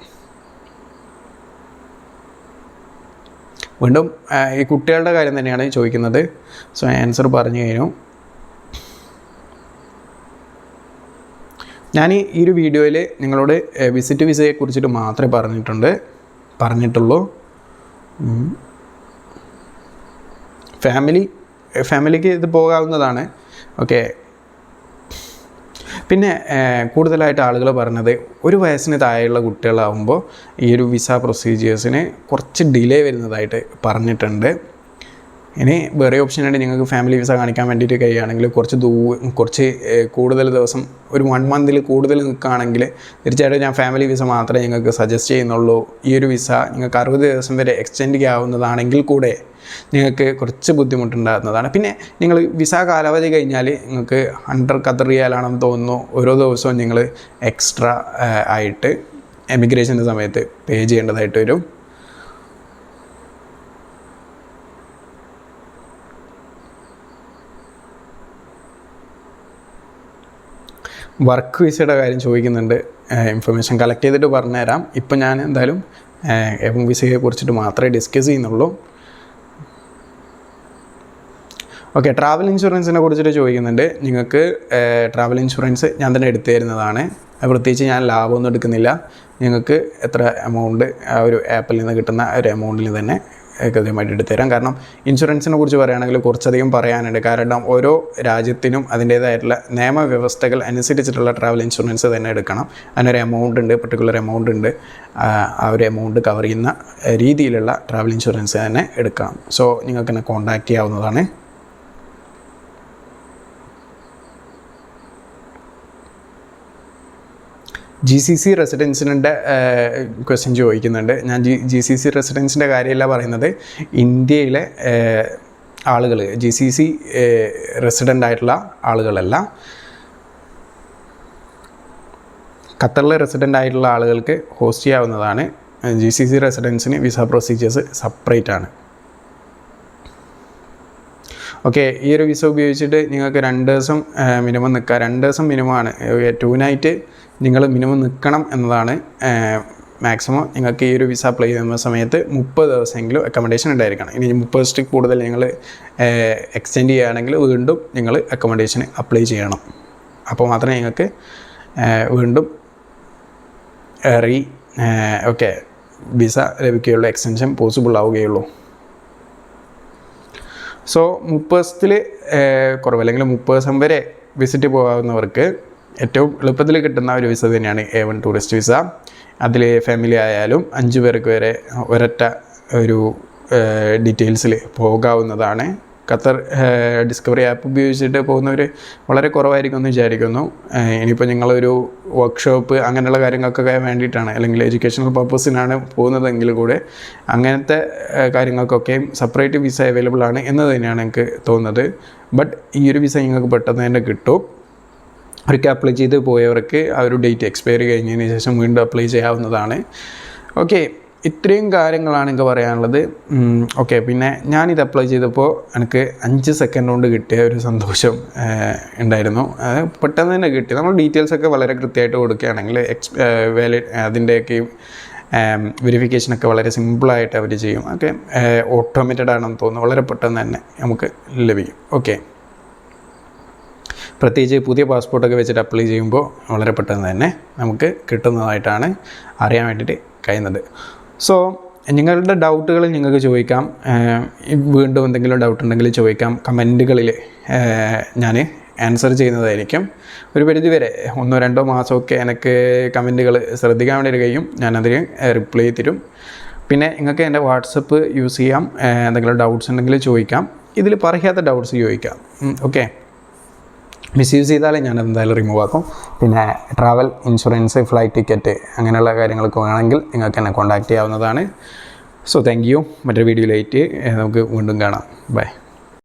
വീണ്ടും ഈ കുട്ടികളുടെ കാര്യം തന്നെയാണ് ചോദിക്കുന്നത്. സോ ആൻസർ പറഞ്ഞു കഴിഞ്ഞു. ഞാൻ ഈ ഒരു വീഡിയോയിൽ നിങ്ങളോട് വിസിറ്റ് വിസയെ കുറിച്ചിട്ട് മാത്രമേ പറഞ്ഞിട്ടുണ്ട്. പറഞ്ഞിട്ടുള്ളൂ. ഫാമിലി ഫാമിലിക്ക് ഇത് പോകാവുന്നതാണ്. ഓക്കെ പിന്നെ കൂടുതലായിട്ട് ആളുകൾ പറഞ്ഞത് ഒരു വയസ്സിന് താഴെയുള്ള കുട്ടികളാകുമ്പോൾ ഈ ഒരു വിസ പ്രൊസീജിയേഴ്സിന് കുറച്ച് ഡിലേ വരുന്നതായിട്ട് പറഞ്ഞിട്ടുണ്ട്. ഇനി വേറെ ഓപ്ഷൻ ആയിട്ട് നിങ്ങൾക്ക് ഫാമിലി വിസ കാണിക്കാൻ വേണ്ടിയിട്ട് കഴിയുകയാണെങ്കിൽ കുറച്ച് ദൂ കുറച്ച് കൂടുതൽ ദിവസം ഒരു വൺ മന്തിൽ കൂടുതൽ നിൽക്കുകയാണെങ്കിൽ തീർച്ചയായിട്ടും ഞാൻ ഫാമിലി വിസ മാത്രമേ നിങ്ങൾക്ക് സജസ്റ്റ് ചെയ്യുന്നുള്ളൂ. ഈ ഒരു വിസ നിങ്ങൾക്ക് അറുപത് ദിവസം വരെ എക്സ്റ്റെൻഡ് ചെയ്യാവുന്നതാണെങ്കിൽ കൂടെ നിങ്ങൾക്ക് കുറച്ച് ബുദ്ധിമുട്ടുണ്ടാകുന്നതാണ്. പിന്നെ നിങ്ങൾ വിസ കാലാവധി കഴിഞ്ഞാൽ നിങ്ങൾക്ക് അണ്ടർ ഖത്തർ റിയാലാണെന്ന് തോന്നുന്നു. ഓരോ ദിവസവും നിങ്ങൾ എക്സ്ട്രാ ആയിട്ട് എമിഗ്രേഷന്റെ സമയത്ത് പേ ചെയ്യേണ്ടതായിട്ട് വരും. വർക്ക് വിസയുടെ കാര്യം ചോദിക്കുന്നുണ്ട്. ഇൻഫർമേഷൻ കളക്ട് ചെയ്തിട്ട് പറഞ്ഞുതരാം. ഇപ്പം ഞാൻ എന്തായാലും എം വിസയെ കുറിച്ചിട്ട് മാത്രമേ ഡിസ്കസ് ചെയ്യുന്നുള്ളൂ. ഓക്കെ ട്രാവൽ ഇൻഷുറൻസിനെ കുറിച്ചിട്ട് ചോദിക്കുന്നുണ്ട്. നിങ്ങൾക്ക് ട്രാവൽ ഇൻഷുറൻസ് ഞാൻ തന്നെ എടുത്തു തരുന്നതാണ്. പ്രത്യേകിച്ച് ഞാൻ ലാഭമൊന്നും എടുക്കുന്നില്ല. നിങ്ങൾക്ക് എത്ര എമൗണ്ട് ആ ഒരു ആപ്പിൽ നിന്ന് കിട്ടുന്ന ഒരു എമൗണ്ടിൽ തന്നെ കൃത്യമായിട്ട് എടുത്തുതരാം. കാരണം ഇൻഷുറൻസിനെ കുറിച്ച് പറയുകയാണെങ്കിൽ കുറച്ചധികം പറയാനുണ്ട്. കാരണം ഓരോ രാജ്യത്തിനും അതിന്റേതായിട്ടുള്ള നിയമവ്യവസ്ഥകൾ അനുസരിച്ചിട്ടുള്ള ട്രാവൽ ഇൻഷുറൻസ് തന്നെ എടുക്കണം. അതിനൊരു എമൗണ്ട് ഉണ്ട് പെർട്ടിക്കുലർ എമൗണ്ട് ഉണ്ട്. ആ ഒരു എമൗണ്ട് കവർ ചെയ്യുന്ന രീതിയിലുള്ള ട്രാവൽ ഇൻഷുറൻസ് തന്നെ എടുക്കാം. സോ നിങ്ങൾക്ക് എന്നെ കോൺടാക്റ്റ് ചെയ്യാവുന്നതാണ്. ജി സി സി റെസിഡൻസിന്റെ ക്വസ്റ്റ്യൻ ചോദിക്കുന്നുണ്ട്. ഞാൻ ജി ജി സി സി റെസിഡൻസിന്റെ കാര്യമല്ല പറയുന്നത്. ഇന്ത്യയിലെ ആളുകൾ ജി സി സി റെസിഡന്റ് ആയിട്ടുള്ള ആളുകളല്ല. ഖത്തറിലെ റെസിഡന്റ് ആയിട്ടുള്ള ആളുകൾക്ക് ഹോസ്റ്റ് ചെയ്യാവുന്നതാണ് ജി സി സി റെസിഡൻസിന് വിസ പ്രൊസീജിയേഴ്സ് സെപ്പറേറ്റ് ആണ്. ഓക്കെ ഈ ഒരു വിസ ഉപയോഗിച്ചിട്ട് നിങ്ങൾക്ക് രണ്ട് ദിവസം മിനിമം നിൽക്കാം. രണ്ട് ദിവസം മിനിമം ആണ്. ടു നൈറ്റ് നിങ്ങൾ മിനിമം നിൽക്കണം എന്നതാണ് മാക്സിമം നിങ്ങൾക്ക് ഈ ഒരു വിസ അപ്ലൈ ചെയ്യുന്ന സമയത്ത് മുപ്പത് ദിവസമെങ്കിലും അക്കോമഡേഷൻ ഉണ്ടായിരിക്കണം. ഇനി മുപ്പത് ദിവസത്തിൽ കൂടുതൽ നിങ്ങൾ എക്സ്റ്റെൻഡ് ചെയ്യുകയാണെങ്കിൽ വീണ്ടും നിങ്ങൾ അക്കോമഡേഷൻ അപ്ലൈ ചെയ്യണം. അപ്പോൾ മാത്രമേ നിങ്ങൾക്ക് വീണ്ടും റീ ഓക്കെ വിസ ലഭിക്കുകയുള്ളൂ എക്സ്റ്റൻഷൻ പോസിബിൾ ആവുകയുള്ളൂ. സോ മുപ്പത് ദിവസത്തിൽ കുറവ് അല്ലെങ്കിൽ മുപ്പത് ദിവസം വരെ വിസിറ്റ് പോകാവുന്നവർക്ക് ഏറ്റവും എളുപ്പത്തിൽ കിട്ടുന്ന ഒരു വിസ തന്നെയാണ് എ വൺ ടൂറിസ്റ്റ് വിസ അതിൽ ഫാമിലി ആയാലും അഞ്ച് പേർക്ക് വരെ ഒരൊറ്റ ഒരു ഡീറ്റെയിൽസിൽ പോകാവുന്നതാണ്. ഖത്തർ ഡിസ്കവറി ആപ്പ് ഉപയോഗിച്ചിട്ട് പോകുന്നവർ വളരെ കുറവായിരിക്കും എന്ന് വിചാരിക്കുന്നു. ഇനിയിപ്പോൾ ഞങ്ങളൊരു വർക്ക്ഷോപ്പ് അങ്ങനെയുള്ള കാര്യങ്ങൾക്കൊക്കെ വേണ്ടിയിട്ടാണ് അല്ലെങ്കിൽ എഡ്യൂക്കേഷണൽ പർപ്പസിനാണ് പോകുന്നതെങ്കിൽ കൂടെ അങ്ങനത്തെ കാര്യങ്ങൾക്കൊക്കെയും സെപ്പറേറ്റ് വിസ അവൈലബിൾ ആണ് എന്ന് തന്നെയാണ് എനിക്ക് തോന്നുന്നത്. ബട്ട് ഈ ഒരു വിസ നിങ്ങൾക്ക് പെട്ടെന്ന് തന്നെ കിട്ടും. ഒരിക്കൽ അപ്ലൈ ചെയ്ത് പോയവർക്ക് ആ ഒരു ഡേറ്റ് എക്സ്പയർ കഴിഞ്ഞതിന് ശേഷം വീണ്ടും അപ്ലൈ ചെയ്യാവുന്നതാണ്. ഓക്കെ ഇത്രയും കാര്യങ്ങളാണ് എനിക്ക് പറയാനുള്ളത്. ഓക്കെ പിന്നെ ഞാനിത് അപ്ലൈ ചെയ്തപ്പോൾ എനിക്ക് അഞ്ച് സെക്കൻഡ് കൊണ്ട് കിട്ടിയ ഒരു സന്തോഷം ഉണ്ടായിരുന്നു. പെട്ടെന്ന് തന്നെ കിട്ടി. നമ്മൾ ഡീറ്റെയിൽസ് ഒക്കെ വളരെ കൃത്യമായിട്ട് കൊടുക്കുകയാണെങ്കിൽ എക്സ് വാലിഡ് അതിന്റെയൊക്കെ വെരിഫിക്കേഷനൊക്കെ വളരെ സിമ്പിളായിട്ട് അവർ ചെയ്യും. ഓക്കെ ഓട്ടോമേറ്റഡ് ആണെന്ന് തോന്നുന്നു. വളരെ പെട്ടെന്ന് തന്നെ നമുക്ക് ലഭിക്കും. ഓക്കെ പ്രത്യേകിച്ച് പുതിയ പാസ്പോർട്ടൊക്കെ വെച്ചിട്ട് അപ്ലൈ ചെയ്യുമ്പോൾ വളരെ പെട്ടെന്ന് തന്നെ നമുക്ക് കിട്ടുന്നതായിട്ടാണ് അറിയാൻ വേണ്ടിയിട്ട് കഴിയുന്നത്. സോ നിങ്ങളുടെ ഡൗട്ടുകൾ നിങ്ങൾക്ക് ചോദിക്കാം. വീണ്ടും എന്തെങ്കിലും ഡൗട്ട് ഉണ്ടെങ്കിൽ ചോദിക്കാം. കമന്റുകളിൽ ഞാൻ ആൻസർ ചെയ്യുന്നതായിരിക്കും. ഒരു പരിധി വരെ ഒന്നോ രണ്ടോ മാസമൊക്കെ എനിക്ക് കമന്റുകൾ ശ്രദ്ധിക്കാൻ വേണ്ടി കഴിയും. ഞാനതിന് റിപ്ലൈ തരും. പിന്നെ നിങ്ങൾക്ക് എന്റെ വാട്സപ്പ് യൂസ് ചെയ്യാം. എന്തെങ്കിലും ഡൗട്ട്സ് ഉണ്ടെങ്കിൽ ചോദിക്കാം. ഇതിൽ പറയാത്ത ഡൗട്ട്സ് ചോദിക്കാം. ഓക്കെ മിസ്യൂസ് ചെയ്താലേ ഞാൻ എന്തായാലും റിമൂവ് ആക്കും. പിന്നെ ട്രാവൽ ഇൻഷുറൻസ് ഫ്ലൈറ്റ് ടിക്കറ്റ് അങ്ങനെയുള്ള കാര്യങ്ങളൊക്കെ വേണമെങ്കിൽ നിങ്ങൾക്ക് എന്നെ കോൺടാക്റ്റ് ചെയ്യാവുന്നതാണ്. സോ താങ്ക് യു മറ്റൊരു വീഡിയോയിലായിട്ട് നമുക്ക് വീണ്ടും കാണാം. ബൈ